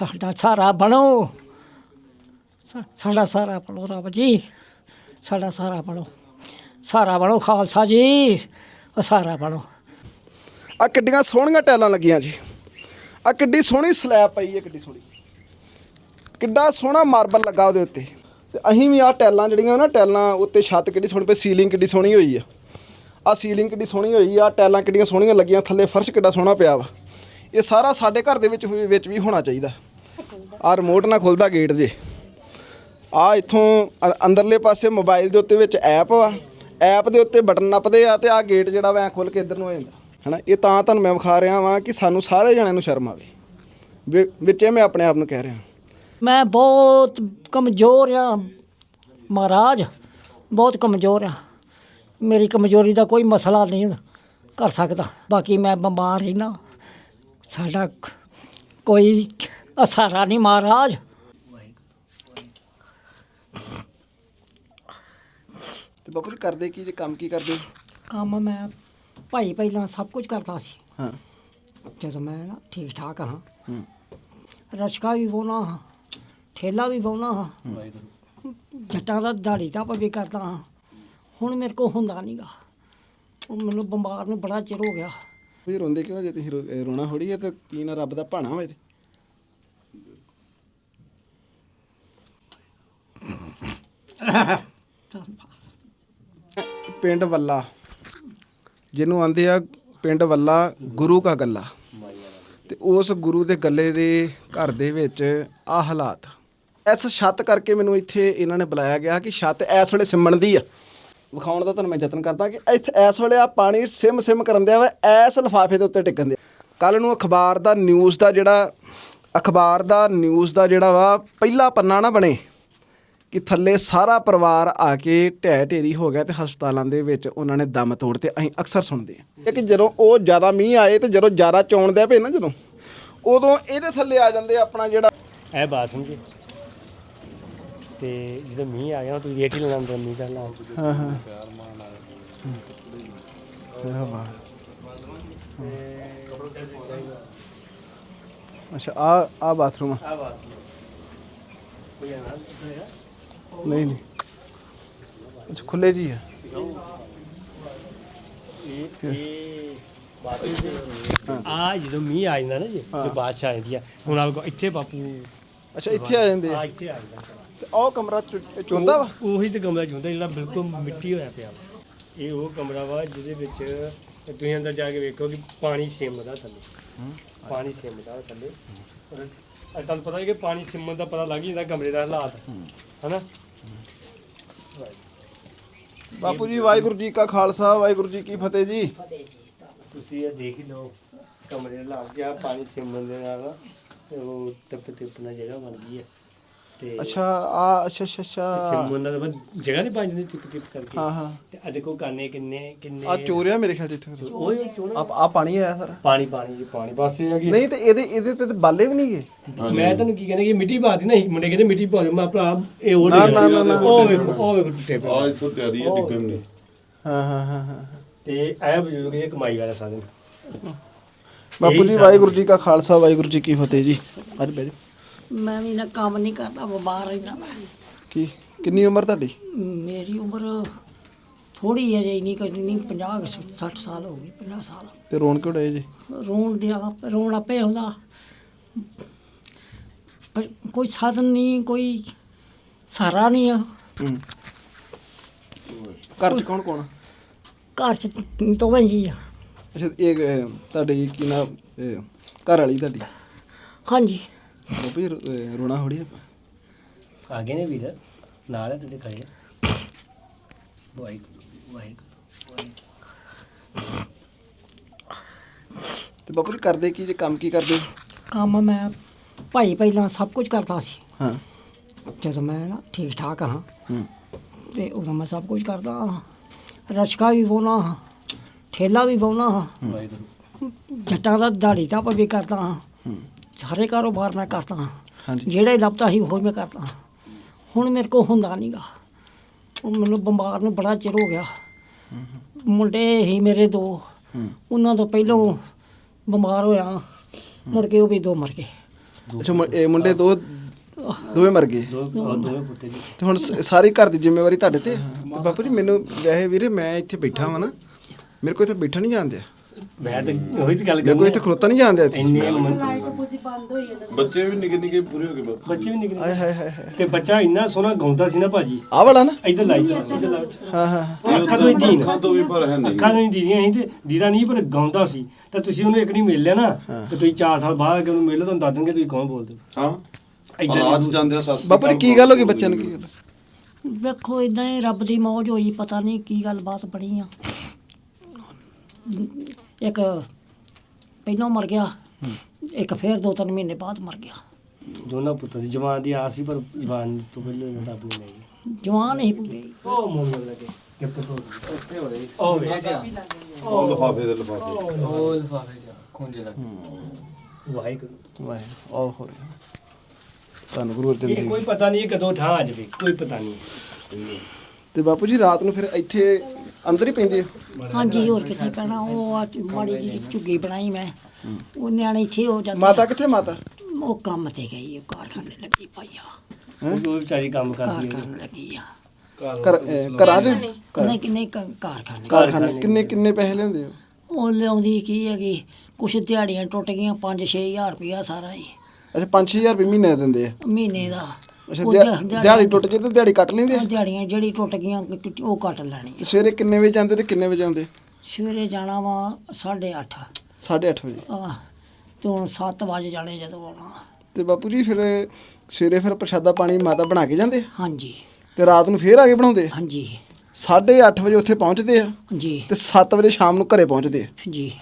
ਸਾਡਾ ਸਾਰਾ ਬਣੋ। ਸਾ- ਸਾਡਾ ਸਾਰਾ ਬਣੋ ਰੱਬ ਜੀ। ਸਾਡਾ ਸਾਰਾ ਬਣੋ। ਸਾਰਾ ਬਣੋ ਖਾਲਸਾ ਜੀ। ਉਹ ਸਾਰਾ ਬਣੋ। ਆ ਕਿੱਡੀਆਂ ਸੋਹਣੀਆਂ ਟੈਲਾਂ ਲੱਗੀਆਂ ਜੀ। ਆ ਕਿੱਡੀ ਸੋਹਣੀ ਸਲੈਬ ਪਈ ਹੈ, ਕਿੱਡੀ ਸੋਹਣੀ। ਕਿੱਡਾ ਸੋਹਣਾ ਮਾਰਬਲ ਲੱਗਾ ਉਹਦੇ ਉੱਤੇ। ਤੇ ਅਸੀਂ ਵੀ ਆ ਟੈਲਾਂ ਜਿਹੜੀਆਂ ਨਾ ਟੈਲਾਂ ਉੱਤੇ ਛੱਤ ਕਿੱਡੀ ਸੋਹਣੀ ਪਈ, ਸੀਲਿੰਗ ਕਿੱਡੀ ਸੋਹਣੀ ਹੋਈ ਆ। ਆ ਸੀਲਿੰਗ ਕਿੱਡੀ ਸੋਹਣੀ ਹੋਈ ਆ ਟੈਲਾਂ ਕਿੱਡੀਆਂ ਸੋਹਣੀਆਂ ਲੱਗੀਆਂ, ਥੱਲੇ ਫਰਸ਼ ਕਿੱਡਾ ਸੋਹਣਾ ਪਿਆ ਵਾ। ਇਹ ਸਾਰਾ ਸਾਡੇ ਘਰ ਦੇ ਵਿੱਚ ਵਿੱਚ ਵੀ ਹੋਣਾ ਚਾਹੀਦਾ। ਆ ਰਿਮੋਟ ਨਾਲ ਖੁੱਲਦਾ ਗੇਟ ਜੇ। ਆ ਇੱਥੋਂ ਅੰਦਰਲੇ ਪਾਸੇ ਮੋਬਾਈਲ ਦੇ ਉੱਤੇ ਵਿੱਚ ਐਪ ਵਾ। ਐਪ ਦੇ ਉੱਤੇ ਬਟਨ ਨੱਪਦੇ ਆ ਤੇ ਆ ਗੇਟ ਜਿਹੜਾ ਵਾ ਐਂ ਖੁੱਲ ਕੇ ਇੱਧਰ ਨੂੰ ਹੋ ਜਾਂਦਾ। ਹਨਾ, ਇਹ ਤਾਂ ਤੁਹਾਨੂੰ ਮੈਂ ਵਿਖਾ ਰਿਹਾ ਵਾਂ ਕਿ ਸਾਨੂੰ ਸਾਰੇ ਜਣਿਆਂ ਨੂੰ ਸ਼ਰਮ ਆਵੇ। ਵਿ- ਵਿੱਚੇ ਮੈਂ ਆਪਣੇ ਆਪ ਨੂੰ ਕਹਿ ਰਿਹਾ। ਮੈਂ ਬਹੁਤ ਕਮਜ਼ੋਰ ਆ, ਮਹਾਰਾਜ। ਬਹੁਤ ਕਮਜ਼ੋਰ ਆ। ਮੇਰੀ ਕਮਜ਼ੋਰੀ ਦਾ ਕੋਈ ਮਸਲਾ ਨਹੀਂ ਕਰ ਸਕਦਾ। ਬਾਕੀ ਮੈਂ ਬਿਮਾਰ ਹੀ ਨਾ ਸਾਡਾ ਕੋਈ ਅਸਾਰਾ ਨਹੀਂ ਮਹਾਰਾਜ। ਤੇ ਬਾਪੂ ਜੀ ਕਰਦੇ ਕੀ ਜੇ ਕੰਮ ਕੀ ਕਰਦੇ? ਕੰਮ ਮੈਂ ਭਾਈ ਪਹਿਲਾਂ ਸਭ ਕੁਝ ਕਰਦਾ ਸੀ। ਹਾਂ। ਜਦੋਂ ਮੈਂ ਨਾ ਠੀਕ ਠਾਕ ਹਾਂ ਹੂੰ। ਰਸ਼ਕਾ ਵੀ ਬੋਣਾ ਹਾਂ ਠੇਲਾ ਵੀ ਬੋਣਾ ਹਾਂ ਜੱਟਾਂ ਦਾ ਦਾੜੀ ਤਾਂ ਵੀ ਕਰਦਾ ਹਾਂ। ਹੁਣ ਮੇਰੇ ਕੋ ਹੁੰਦਾ ਨਹੀਂਗਾ ਉਹ ਮੈਨੂੰ ਬਿਮਾਰ ਨੂੰ ਬੜਾ ਚਿਰ ਹੋ ਗਿਆ। ਤੁਸੀਂ ਰੋਂਦੇ ਕਿਉਂ ਜੇ ਤੁਸੀਂ ਰੋ- ਰੋਣਾ ਥੋੜੀ ਹੈ ਤੇ ਕੀ ਨਾ ਰੱਬ ਦਾ ਭਾਣਾ ਹੋਵੇ ਤੇ। ਪਿੰਡ ਵੱਲਾ, ਜਿਹਨੂੰ ਆਂਦੇ ਆ ਪਿੰਡ ਵੱਲਾ ਗੁਰੂ ਕਾ ਗੱਲਾ। ਤੇ ਉਸ ਗੁਰੂ ਦੇ ਗੱਲੇ ਦੇ ਘਰ ਦੇ ਵਿੱਚ ਆ ਹਾਲਾਤ। ਇਸ ਛੱਤ ਕਰਕੇ ਮੈਨੂੰ ਇੱਥੇ ਇਹਨਾਂ ਨੇ ਬੁਲਾਇਆ ਗਿਆ ਕਿ ਛੱਤ ਇਸ ਵੇਲੇ ਸਿਮਣ ਦੀ ਆ। ਵਿਖਾਉਣ ਦਾ ਤੁਹਾਨੂੰ ਮੈਂ ਯਤਨ ਕਰਦਾ ਕਿ ਇੱਥੇ ਇਸ ਵੇਲੇ ਆ ਪਾਣੀ ਸਿਮ ਸਿਮ ਕਰਨ ਦਿਆ ਵਾ, ਇਸ ਲਿਫਾਫੇ ਦੇ ਉੱਤੇ ਟਿਕਣ ਦੇ ਕੱਲ ਨੂੰ ਅਖਬਾਰ ਦਾ ਨਿਊਜ਼ ਦਾ ਜਿਹੜਾ, ਅਖਬਾਰ ਦਾ ਨਿਊਜ਼ ਦਾ ਜਿਹੜਾ ਵਾ, ਪਹਿਲਾ ਪੰਨਾ ਨਾ ਬਣੇ ਕਿ ਥੱਲੇ ਸਾਰਾ ਪਰਿਵਾਰ ਆ ਕੇ ਢਹਿ ਢੇਰੀ ਹੋ ਗਿਆ ਤੇ ਹਸਪਤਾਲਾਂ ਦੇ ਵਿੱਚ ਉਹਨਾਂ ਨੇ ਦਮ ਤੋੜ ਤੇ ਅਸੀਂ ਅਕਸਰ ਸੁਣਦੇ ਹਾਂ। ਕਿ ਜਦੋਂ ਉਹ ਜ਼ਿਆਦਾ ਮੀਂਹ ਆਏ ਤੇ ਜਦੋਂ ਜ਼ਿਆਦਾ ਚੌਣਦੇ ਪਏ ਨਾ ਜਦੋਂ, ਉਦੋਂ ਇਹਦੇ ਥੱਲੇ ਆ ਜਾਂਦੇ ਆਪਣਾ ਜਿਹੜਾ ਇਹ ਬਾਥਰੂਮ ਸਮਝੀ ਤੇ ਜਦੋਂ ਮੀਂਹ ਆ ਗਿਆ ਤੁਸੀਂ ਵੇਖ ਹੀ ਲੈਣਾ ਅੰਦਰ ਮੀਂਹ ਦਾ ਹਾਲਾਤ ਹਾਂ ਹਾਂ। ਇਹ ਵਾਹ ਅੱਛਾ ਆ ਆ ਬਾਥਰੂਮ ਆ। ਆ ਬਾਥਰੂਮ। ਕੋਈ ਆ ਨਾ ਨਹੀਂ ਨਹੀਂ। ਅੱਛਾ ਖੁੱਲੇ ਜੀ ਆ। ਇਹ ਇਹ ਬਾਥਰੂਮ ਆ ਜਦੋਂ ਮੀਂਹ ਆ ਜਾਂਦਾ ਨਾ ਜੀ ਤੇ ਬਾਦਸ਼ਾਹ ਆ ਜਾਂਦੀ ਆ। ਹੁਣ ਆਪ ਇੱਥੇ ਬਾਪੂ ਅੱਛਾ ਇੱਥੇ ਆ ਜਾਂਦੇ ਆ। ਆ ਇੱਥੇ ਆ ਜਾਂਦਾ। ਤੇ ਉਹ ਕਮਰਾ ਚੁ- ਚੁੰਦਾ ਵਾ? ਉਹ- ਤੇ ਕਮਰਾ ਹੁੰਦਾ ਜਿਹੜਾ ਬਿਲਕੁਲ ਮਿੱਟੀ ਹੋਇਆ ਪਿਆ ਵਾ। ਇਹ ਉਹ ਕਮਰਾ ਵਾ ਜਿਹਦੇ ਵਿੱਚ ਤੁਸੀਂ ਅੰਦਰ ਜਾ ਕੇ ਵੇਖੋ ਕਿ ਪਾਣੀ ਸਿਮਦਾ ਥੱਲੇ। ਪਾਣੀ ਸਿਮਦਾ ਥੱਲੇ। ਔਰ ਅੱਜ ਤੁਹਾਨੂੰ ਪਤਾ ਹੈ ਕਿ ਪਾਣੀ ਸਿਮਣ ਦਾ ਪਤਾ ਲੱਗ ਹੀ ਜਾਂਦਾ ਕਮਰੇ ਦਾ ਹਾਲਾਤ। ਹਨਾ? ਬਾਪੂ ਜੀ ਵਾਹਿਗੁਰੂ ਜੀ ਕਾ ਖਾਲਸਾ ਵਾਹਿਗੁਰੂ ਜੀ ਕੀ ਫਤਿਹ ਜੀ। ਤੁਸੀਂ ਇਹ ਦੇਖ ਹੀ ਲਓ ਕਮਰੇ ਦਾ ਹਾਲਾਤ ਗਿਆ ਪਾਣੀ ਸਿਮਣ ਦੇ ਨਾਲ ਤੇ ਉਹ ਟਿਪ ਟਿਪ ਨਾਲ ਜਗ੍ਹਾ ਬਣ ਗਈ ਹੈ ਤੇ ਅੱਛਾ ਆ ਅੱਛਾ ਅੱਛਾ ਅੱਛਾ। ਸਿਮਣ ਦਾ ਤਾਂ ਬਸ ਜਗ੍ਹਾ ਨਹੀਂ ਬਣ ਜਾਂਦੀ ਟਿਪ ਟਿਪ ਕਰਕੇ। ਹਾਂ ਹਾਂ। ਤੇ ਆ ਦੇਖੋ ਕਾਨੇ ਕਿੰਨੇ ਕਿੰਨੇ ਆ ਚੋਰਿਆ ਮੇਰੇ ਖਿਆਲ ਚ ਇੱਥੇ ਉਹ ਹੀ ਚੋਣਾ ਆ। ਆ ਪਾਣੀ ਆਇਆ ਸਰ। ਪਾਣੀ ਪਾਣੀ ਜੀ ਪਾਣੀ। ਬਸ ਇਹ ਆ ਕਿ ਨਹੀਂ ਤੇ ਇਹਦੇ ਇਹਦੇ ਤੇ ਤਾਂ ਬਾਲੇ ਵੀ ਨਹੀਂ ਗਏ ਮੈਂ ਤੁਹਾਨੂੰ ਕੀ ਕਹਿੰਦਾ ਕਿ ਮਿੱਟੀ ਪਾ ਦੀ ਨਾ ਅਸੀਂ ਮੁੰਡੇ ਕਹਿੰਦੇ ਮਿੱਟੀ ਪਾ ਦਿਓ। ਮੈਂ ਭਰਾ ਇਹ ਉਹ ਨਾ, ਨਹੀਂ ਨਾ, ਨਾ, ਨਾ। ਉਹ ਵੇਖੋ ਉਹ ਵੇਖੋ ਟੁੱਟੇ ਪਏ ਆ ਇੱਥੋਂ ਤਿਆਰੀ ਹੈ ਡਿੱਗਣ ਦੀ। ਹਾਂ ਹਾਂ ਹਾਂ ਹਾਂ ਤੇ ਇਹ ਬਜ਼ੁਰਗ ਇਹ ਕਮਾਈ ਵਾਲਾ ਸਾਧਨ। ਬਾਪੂ ਜੀ ਵਾਹਿਗੁਰੂ ਜੀ ਕਾ ਖਾਲਸਾ ਵਾਹਿਗੁਰੂ ਜੀ ਕੀ ਫਤਿਹ ਜੀ। ਅੱਜ ਬੈਠੋ ਮੈਂ ਵੀ ਨਾ ਕੰਮ ਨਹੀਂ ਕਰਦਾ ਬਿਮਾਰ ਰਹਿਣਾ ਮੈਂ। ਕੀ ਕਿੰਨੀ ਉਮਰ ਤੁਹਾਡੀ? ਮੇਰੀ ਉਮਰ ਥੋੜੀ ਹੈ ਜੇ ਨਹੀਂ ਕਰਨੀ ਨਹੀਂ 50 60 ਸਾਲ ਹੋ ਗਈ 50 ਸਾਲ। ਤੇ ਰੋਣ ਕਿਉਂ ਡਏ ਜੀ? ਰੋਣ ਦਿਆ ਰੋਣ ਆਪੇ ਹੁੰਦਾ। ਪਰ ਕੋਈ ਸਾਧਨ ਨਹੀਂ ਕੋਈ ਸਹਾਰਾ ਨਹੀਂ ਆ। ਹੂੰ। ਘਰ ਚ ਕੌਣ ਕੌਣ ਆ? ਘਰ ਚ ਦੋਵੇਂ ਜੀ ਆ। ਅੱਛਾ ਇਹ ਅਹ, ਤੁਹਾਡੇ ਕੀ ਨਾਮ ਘਰ ਵਾਲੀ ਤੁਹਾਡੀ? ਹਾਂਜੀ। ਰੋ- ਅਹ, ਰੋਣਾ ਥੋੜੀ ਆ। ਆਗੇ ਨੇ ਵੀਰ ਨਾਲ ਹੈ ਤੇ ਖੜੇ ਵਾਹਿਗੁਰੂ ਵਾਹਿਗੁਰੂ ਤੇ ਬਾਪੂ ਜੀ ਕਰਦੇ ਕੀ ਜੇ ਕੰਮ ਕੀ ਕਰਦੇ? ਕੰਮ ਮੈਂ ਭਾਈ ਪਹਿਲਾਂ ਸਭ ਕੁਝ ਕਰਦਾ ਸੀ। ਹਾਂ। ਜਦੋਂ ਮੈਂ ਨਾ ਠੀਕ ਠਾਕ ਹਾਂ ਹੂੰ। ਤੇ ਉਦੋਂ ਮੈਂ ਸਭ ਕੁਝ ਕਰਦਾ ਹਾਂ। ਰਸ਼ਕਾ ਵੀ ਬੋਣਾ ਹਾਂ ਠੇਲਾ ਵੀ ਬੋਣਾ ਹਾਂ। ਵਾਹਿਗੁਰੂ। ਜੱਟਾਂ ਦਾ ਦਾੜੀ ਤਾਂ ਵੀ ਕਰਦਾ ਹਾਂ। ਹੂੰ। ਸਾਰੇ ਕਾਰੋਬਾਰ ਮੈਂ ਕਰਦਾ ਹਾਂ। ਹਾਂਜੀ। ਜਿਹੜੇ ਲੱਭਦਾ ਸੀ ਉਹ ਮੈਂ ਕਰਦਾ ਹਾਂ। ਹੁਣ ਮੇਰੇ ਕੋ ਹੁੰਦਾ ਨਹੀਂਗਾ ਉਹ ਮੈਨੂੰ ਬਿਮਾਰ ਨੂੰ ਬੜਾ ਚਿਰ ਹੋ ਗਿਆ। ਮੁੰਡੇ ਹੀ ਮੇਰੇ ਦੋ। ਉਹਨਾਂ ਤੋਂ ਪਹਿਲਾਂ ਬਿਮਾਰ ਹੋਇਆ। ਮੁੜ ਕੇ ਉਹ ਵੀ ਦੋ ਮਰ ਗਏ। ਅੱਛਾ ਮੁੰ- ਇਹ ਮੁੰਡੇ ਦੋ ਦੋਵੇਂ ਮਰ ਗਏ? ਦੋ ਉਹ ਦੋਵੇਂ ਪੁੱਤੇ ਜੀ। ਤੇ ਹੁਣ ਸ- ਸਾਰੀ ਘਰ ਦੀ ਜ਼ਿੰਮੇਵਾਰੀ ਤੁਹਾਡੇ ਤੇ? ਹੈ। ਤੇ ਬਾਪੂ ਜੀ ਮੈਨੂੰ ਵੈਸੇ ਵੀਰੇ ਮੈਂ ਇੱਥੇ ਬੈਠਾ ਵਾਂ ਨਾ। ਮੇਰੇ ਕੋਲ ਇੱਥੇ ਬੈਠਾ ਨਹੀਂ ਜਾਂਦੇ ਮੈਂ ਤਾਂ ਉਹੀ ਤਾਂ ਗੱਲ ਕੋਲ ਕਰਨੀ ਇੱਥੇ ਖਲੋਤਾ ਨਹੀਂ ਜਾਂਦੇ ਇੱਥੇ। ਇੰਨੇ ਮਨ- ਬੱਚੇ ਵੀ ਨਿੱਕੇ ਨਿੱਕੇ ਪੂਰੇ ਹੋ ਗਏ ਬਾਪੂ। ਬੱਚੇ ਵੀ ਨਿਕਲੇ ਆਏ ਹਾਏ ਹਾਏ ਹਾਏ ਤੇ ਬੱਚਾ ਇੰਨਾ ਸੋਹਣਾ ਗਾਉਂਦਾ ਸੀ ਨਾ ਭਾਜੀ। ਆਹ ਵਾਲਾ ਨਾ? ਇੱਧਰ ਲਾਈ। ਜਾ ਇੱਧਰ ਲਾ ਹਾਂ ਹਾਂ ਹਾਂ। ਉਹ ਅੱਖਾਂ ਤੋਂ ਹੀ ਦੀਨ। ਅੱਖਾਂ ਤੋਂ ਵੀ ਪਰ ਹੈ ਨਹੀਂ। ਅੱਖਾਂ ਤੋਂ ਹੀ ਦੀਦੀਆਂ ਸੀ ਤੇ ਦੀਦਾ ਨਹੀਂ ਪਰ ਗਾਉਂਦਾ ਸੀ। ਤਾਂ ਤੁਸੀਂ ਉਹਨੂੰ ਇੱਕ ਨਹੀਂ ਮਿਲ ਲਿਆ ਨਾ ਤੇ ਤੁਸੀਂ 4 ਸਾਲ ਬਾਅਦ ਕਿ ਉਹਨੂੰ ਮਿਲ ਤੁਹਾਨੂੰ ਦੱਸ ਦੇਣਗੇ ਤੁਸੀਂ ਕੌਣ ਬੋਲਦੇ। ਹੋ। ਹਾਂ ਏਦਾਂ ਰਾਤ ਦੀ ਜਾਂਦੇ ਆ ਸੱਸ ਬਾਪੂ ਜੀ ਕੀ ਗੱਲ ਹੋ ਗਈ ਬੱਚਿਆਂ ਨੂੰ ਕੀ ਗੱਲ? ਵੇਖੋ ਇਦਾਂ ਹੀ ਰੱਬ ਦੀ ਮੌਜ ਹੋਈ ਪਤਾ ਨਹੀਂ ਕੀ ਗੱਲ ਬਾਤ ਬਣੀ ਆ। ਇੱਕ ਪਹਿਲਾਂ ਮਰ ਗਿਆ ਇੱਕ ਫੇਰ ਦੋ ਤਿੰਨ ਮਹੀਨੇ ਬਾਅਦ ਮਰ ਗਿਆ। ਦੋਨਾਂ ਪੁੱਤਾਂ ਦੀ ਜਵਾਨ ਦੀ ਆਸ ਸੀ ਪਰ ਜਵਾਨ ਤੋਂ ਪਹਿਲਾਂ ਇਹਨਾਂ ਦਾ ਆਪਣੀ ਨਹੀਂ ਜਵਾਨ ਹੀ ਪੂਰੇ। ਉਹ ਮੋਮ ਲੱਗੇ ਗਿਫਟ ਹੋ ਗਈ ਉੱਥੇ ਹੋ ਰਹੀ ਉਹ ਵੇ ਉਹ ਲਫਾਫੇ ਦੇ ਲਫਾਫੇ ਉਹ ਲਫਾਫੇ ਜਾ ਖੁੰਝੇ ਲੱਗ ਵਾਹਿਗੁਰੂ। ਵਾਹ ਆਹ ਹੋ ਰਿਹਾ ਤੁਹਾਨੂੰ ਗੁਰੂ ਅਰਜਨ ਦੇਵ ਕੋਈ ਪਤਾ ਨਹੀਂ ਕਦੋਂ ਠਾਂ ਆ ਜਾਵੇ ਕੋਈ ਪਤਾ ਨਹੀਂ। ਤੇ ਬਾਪੂ ਜੀ ਰਾਤ ਨੂੰ ਫਿਰ ਇੱਥੇ ਅੰਦਰ ਹੀ ਪੈਂਦੇ ਆ? ਹਾਂਜੀ ਹੋਰ ਕਿੱਥੇ ਪੈਣਾ? ਉਹ ਆ ਮਾੜੀ ਜੀ ਝੁੱਗੀ ਬਣਾਈ ਮੈਂ। ਉਹ ਨਿਆਣੇ ਇੱਥੇ ਹੋ ਜਾਂਦੇ ਮਾਤਾ ਕਿੱਥੇ ਮਾਤਾ? ਉਹ ਕੰਮ ਤੇ ਗਈ ਉਹ ਕਾਰਖਾਨੇ ਲੱਗੀ ਪਾਈ ਆ। ਉਹ ਵੀ ਵਿਚਾਰੀ ਕੰਮ ਕਾਰ ਕਰਦੀ ਹੈ ਕਰਨ ਲੱਗੀ ਆ। ਘਰ ਅਹ, ਘਰਾਂ ਦੇ? ਨਹੀਂ ਕਿੰਨੇ ਕਾਰਖਾਨੇ। ਕਾਰਖਾਨੇ। ਕਿੰਨੇ ਕਿੰਨੇ ਪੈਸੇ ਹੋ ਉਹ ਲਿਆਉਂਦੀ ਕੀ ਹੈਗੀ? ਕੁਛ ਦਿਹਾੜੀਆਂ ਟੁੱਟ ਗਈਆਂ 5-6000 ਰੁਪਇਆ ਸਾਰਾ ਹੀ। ਅੱਛਾ 5-6000 ਰੁਪਏ ਮਹੀਨੇ ਦਿੰਦੇ ਆ। ਮਹੀਨੇ ਦਾ। ਅੱਛਾ ਉਹ ਦਿਹਾ- ਦਿਹਾ- ਦਿਹਾੜੀ ਟੁੱਟ ਜੇ ਤੇ ਦਿਹਾੜੀ ਕੱਟ ਲੈਂਦੇ ਆ? ਉਹ ਦਿਹਾੜੀਆਂ ਜਿਹੜੀ ਟੁੱਟ ਗਈਆਂ ਉਹ ਕੱਟ ਲੈਣੀ ਤੇ ਸਵੇਰੇ ਕਿੰਨੇ ਵਜੇ ਜਾਂਦੇ ਤੇ ਕਿੰਨੇ ਵਜੇ ਆਉਂਦੇ? ਸਵੇਰੇ ਜਾਣਾ ਵਾ 8:30 8:30 ਵਜੇ। ਆ ਤੇ ਹੁਣ 7 ਵਜੇ ਜਾਣੇ ਜਦੋਂ ਆਉਣਾ। ਤੇ ਬਾਪੂ ਜੀ ਫਿਰ ਸਵੇਰੇ ਫਿਰ ਪ੍ਰਸ਼ਾਦਾ ਪਾਣੀ ਮਾਤਾ ਬਣਾ ਕੇ ਜਾਂਦੇ? ਆ? ਹਾਂਜੀ। ਤੇ ਰਾਤ ਨੂੰ ਫੇਰ ਆ ਕੇ ਬਣਾਉਂਦੇ? ਹਾਂਜੀ। 8:30 ਵਜੇ ਉੱਥੇ ਪਹੁੰਚਦੇ ਆ? ਜੀ। ਤੇ 7 ਵਜੇ ਸ਼ਾਮ ਨੂੰ ਘਰੇ ਪਹੁੰਚਦੇ ਆ? ਜੀ।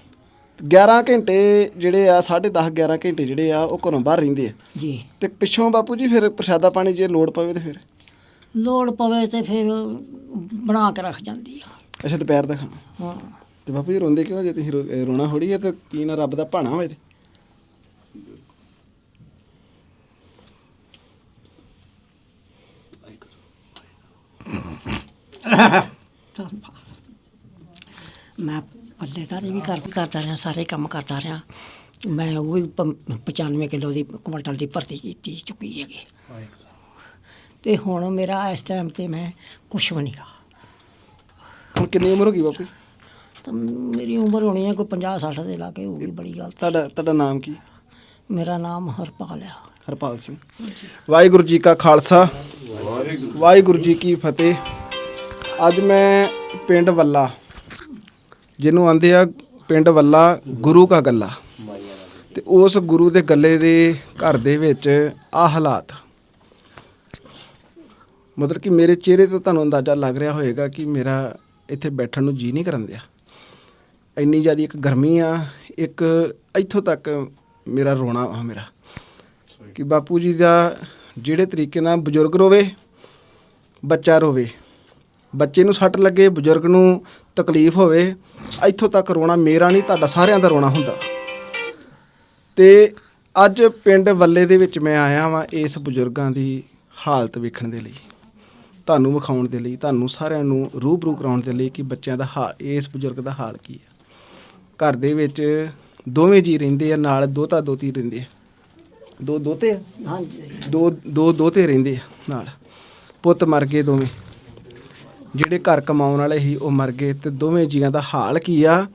11 ਘੰਟੇ ਜਿਹੜੇ ਆ 10:30 11 ਘੰਟੇ ਜਿਹੜੇ ਆ ਉਹ ਘਰੋਂ ਬਾਹਰ ਰਹਿੰਦੇ ਆ। ਜੀ। ਤੇ ਪਿੱਛੋਂ ਬਾਪੂ ਜੀ ਫਿਰ ਪ੍ਰਸ਼ਾਦਾ ਪਾਣੀ ਜੇ ਲੋੜ ਪਵੇ ਤੇ ਫਿਰ? ਲੋੜ ਪਵੇ ਤੇ ਫਿਰ ਬਣਾ ਕੇ ਰੱਖ ਜਾਂਦੀ ਆ। ਅੱਛਾ ਦੁਪਹਿਰ ਦਾ ਖਾਣਾ। ਹਾਂ। ਤੇ ਬਾਪੂ ਜੀ ਰੋਂਦੇ ਕਿਉਂ ਜੇ ਤੁਸੀਂ ਰੋ- ਰੋਣਾ ਹੋੜੀ ਹੈ ਤੇ ਕੀ ਨਾ ਰੱਬ ਦਾ ਭਾਣਾ ਹੋਵੇ ਤੇ? ਮੈਂ ਪੱਲੇਦਾਰੀ ਵੀ ਕਰ ਕਰਦਾ ਰਿਹਾ ਸਾਰੇ ਕੰਮ ਕਰਦਾ ਰਿਹਾ। ਮੈਂ ਉਹ ਵੀ ਪੰ- 95 ਕਿਲੋ ਦੀ ਕੁਇੰਟਲ ਦੀ ਭਰਤੀ ਕੀਤੀ ਚੁੱਕੀ ਹੈਗੀ। ਤੇ ਹੁਣ ਮੇਰਾ ਇਸ ਟਾਈਮ ਤੇ ਮੈਂ ਕੁਛ ਵੀ ਨਹੀਂ ਗਾ ਹੁਣ ਕਿੰਨੀ ਉਮਰ ਹੋ ਗਈ ਬਾਪੂ? ਜੀ? ਤਾਂ ਮੇਰੀ ਉਮਰ ਹੋਣੀ ਹੈ ਕੋਈ 50 60 ਦੇ ਲਾਗੇ ਹੋਊਗੀ ਬੜੀ ਗੱਲ। ਤੁਹਾਡਾ ਤੁਹਾਡਾ ਨਾਮ ਕੀ? ਮੇਰਾ ਨਾਮ ਹਰਪਾਲ ਆ। ਹਰਪਾਲ ਸਿੰਘ। ਵਾਹਿਗੁਰੂ ਜੀ ਕਾ ਖਾਲਸਾ। ਵਾਹਿਗੁਰੂ ਜੀ ਕੀ ਫਤਿਹ। ਅੱਜ ਮੈਂ ਪਿੰਡ ਵੱਲਾ ਜਿਹਨੂੰ ਆਂਦੇ ਆ ਪਿੰਡ ਵੱਲਾ ਗੁਰੂ ਕਾ ਗੱਲਾ। ਤੇ ਉਸ ਗੁਰੂ ਦੇ ਗੱਲੇ ਦੇ ਘਰ ਦੇ ਵਿੱਚ ਆ ਹਾਲਾਤ। ਮਤਲਬ ਕਿ ਮੇਰੇ ਚਿਹਰੇ ਤੋਂ ਤੁਹਾਨੂੰ ਅੰਦਾਜ਼ਾ ਲੱਗ ਰਿਹਾ ਹੋਵੇਗਾ ਕਿ ਮੇਰਾ ਇੱਥੇ ਬੈਠਣ ਨੂੰ ਜੀ ਨਹੀਂ ਕਰਨ ਦਿਆ। ਇੰਨੀ ਜ਼ਿਆਦਾ ਇੱਕ ਗਰਮੀ ਆ, ਇੱਕ ਇੱਥੋਂ ਤੱਕ ਮੇਰਾ ਰੋਣਾ ਆ ਮੇਰਾ। ਕਿ ਬਾਪੂ ਜੀ ਦਾ ਜਿਹੜੇ ਤਰੀਕੇ ਨਾਲ ਬਜ਼ੁਰਗ ਰੋਵੇ, ਬੱਚਾ ਰੋਵੇ, ਬੱਚੇ ਨੂੰ ਸੱਟ ਲੱਗੇ, ਬਜ਼ੁਰਗ ਨੂੰ ਤਕਲੀਫ ਹੋਵੇ ਇੱਥੋਂ ਤੱਕ ਰੋਣਾ ਮੇਰਾ ਨਹੀਂ ਤੁਹਾਡਾ ਸਾਰਿਆਂ ਦਾ ਰੋਣਾ ਹੁੰਦਾ। ਤੇ ਅੱਜ ਪਿੰਡ ਵੱਲੇ ਦੇ ਵਿੱਚ ਮੈਂ ਆਇਆ ਵਾਂ ਇਸ ਬਜ਼ੁਰਗਾਂ ਦੀ ਹਾਲਤ ਵੇਖਣ ਦੇ ਲਈ ਤੁਹਾਨੂੰ ਵਿਖਾਉਣ ਦੇ ਲਈ ਤੁਹਾਨੂੰ ਸਾਰਿਆਂ ਨੂੰ ਰੂਬਰੂ ਕਰਾਉਣ ਦੇ ਲਈ ਕਿ ਬੱਚਿਆਂ ਦਾ ਹਾਲ ਇਸ ਬਜ਼ੁਰਗ ਦਾ ਹਾਲ ਕੀ ਹੈ ਘਰ ਦੇ ਵਿੱਚ ਦੋਵੇਂ ਜੀ ਰਹਿੰਦੇ ਆ ਨਾਲ ਦੋਤਾ ਦੋਤੀ ਰਹਿੰਦੇ ਆ। ਦੋ ਦੋਤੇ ਹਾਂਜੀ। ਦੋ ਦੋ ਦੋਤੇ ਰਹਿੰਦੇ ਆ ਨਾਲ। ਪੁੱਤ ਮਰ ਗਏ ਦੋਵੇਂ। ਜਿਹੜੇ ਘਰ ਕਮਾਉਣ ਵਾਲੇ ਸੀ, ਉਹ ਮਰ ਗਏ ਤੇ ਦੋਵੇਂ ਜੀਆਂ ਦਾ ਹਾਲ ਕੀ ਆ?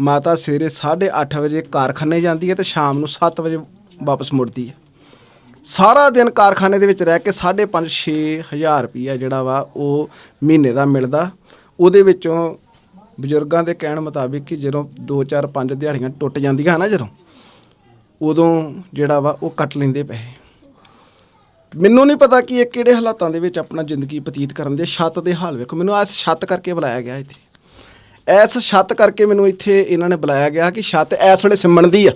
ਮਾਤਾ ਸਵੇਰੇ 8:30 ਵਜੇ ਕਾਰਖਾਨੇ ਜਾਂਦੀ ਹੈ ਤੇ ਸ਼ਾਮ ਨੂੰ 7 ਵਜੇ ਵਾਪਸ ਮੁੜਦੀ ਹੈ। ਸਾਰਾ ਦਿਨ ਕਾਰਖਾਨੇ ਦੇ ਵਿੱਚ ਰਹਿ ਕੇ 5.5 6000 ਰੁਪਈਆ ਜਿਹੜਾ ਵਾ ਉਹ ਮਹੀਨੇ ਦਾ ਮਿਲਦਾ। ਉਹਦੇ ਵਿੱਚੋਂ ਬਜ਼ੁਰਗਾਂ ਦੇ ਕਹਿਣ ਮੁਤਾਬਿਕ ਕਿ ਜਦੋਂ 2 4 5 ਦਿਹਾੜੀਆਂ ਟੁੱਟ ਜਾਂਦੀਆਂ ਨਾ ਜਦੋਂ, ਉਦੋਂ ਜਿਹੜਾ ਵਾ ਉਹ ਕੱਟ ਲੈਂਦੇ ਪੈਸੇ ਮੈਨੂੰ ਨਹੀਂ ਪਤਾ ਕਿ ਇਹ ਕਿਹੜੇ ਹਾਲਾਤਾਂ ਦੇ ਵਿੱਚ ਆਪਣਾ ਜ਼ਿੰਦਗੀ ਬਤੀਤ ਕਰਨ ਦੇ ਛੱਤ ਦੇ ਹਾਲ ਵੇਖੋ। ਮੈਨੂੰ ਇਸ ਛੱਤ ਕਰਕੇ ਬੁਲਾਇਆ ਗਿਆ ਇੱਥੇ। ਇਸ ਛੱਤ ਕਰਕੇ ਮੈਨੂੰ ਇੱਥੇ ਇਹਨਾਂ ਨੇ ਬੁਲਾਇਆ ਗਿਆ ਕਿ ਛੱਤ ਇਸ ਵੇਲੇ ਸਿਮਣ ਦੀ ਆ।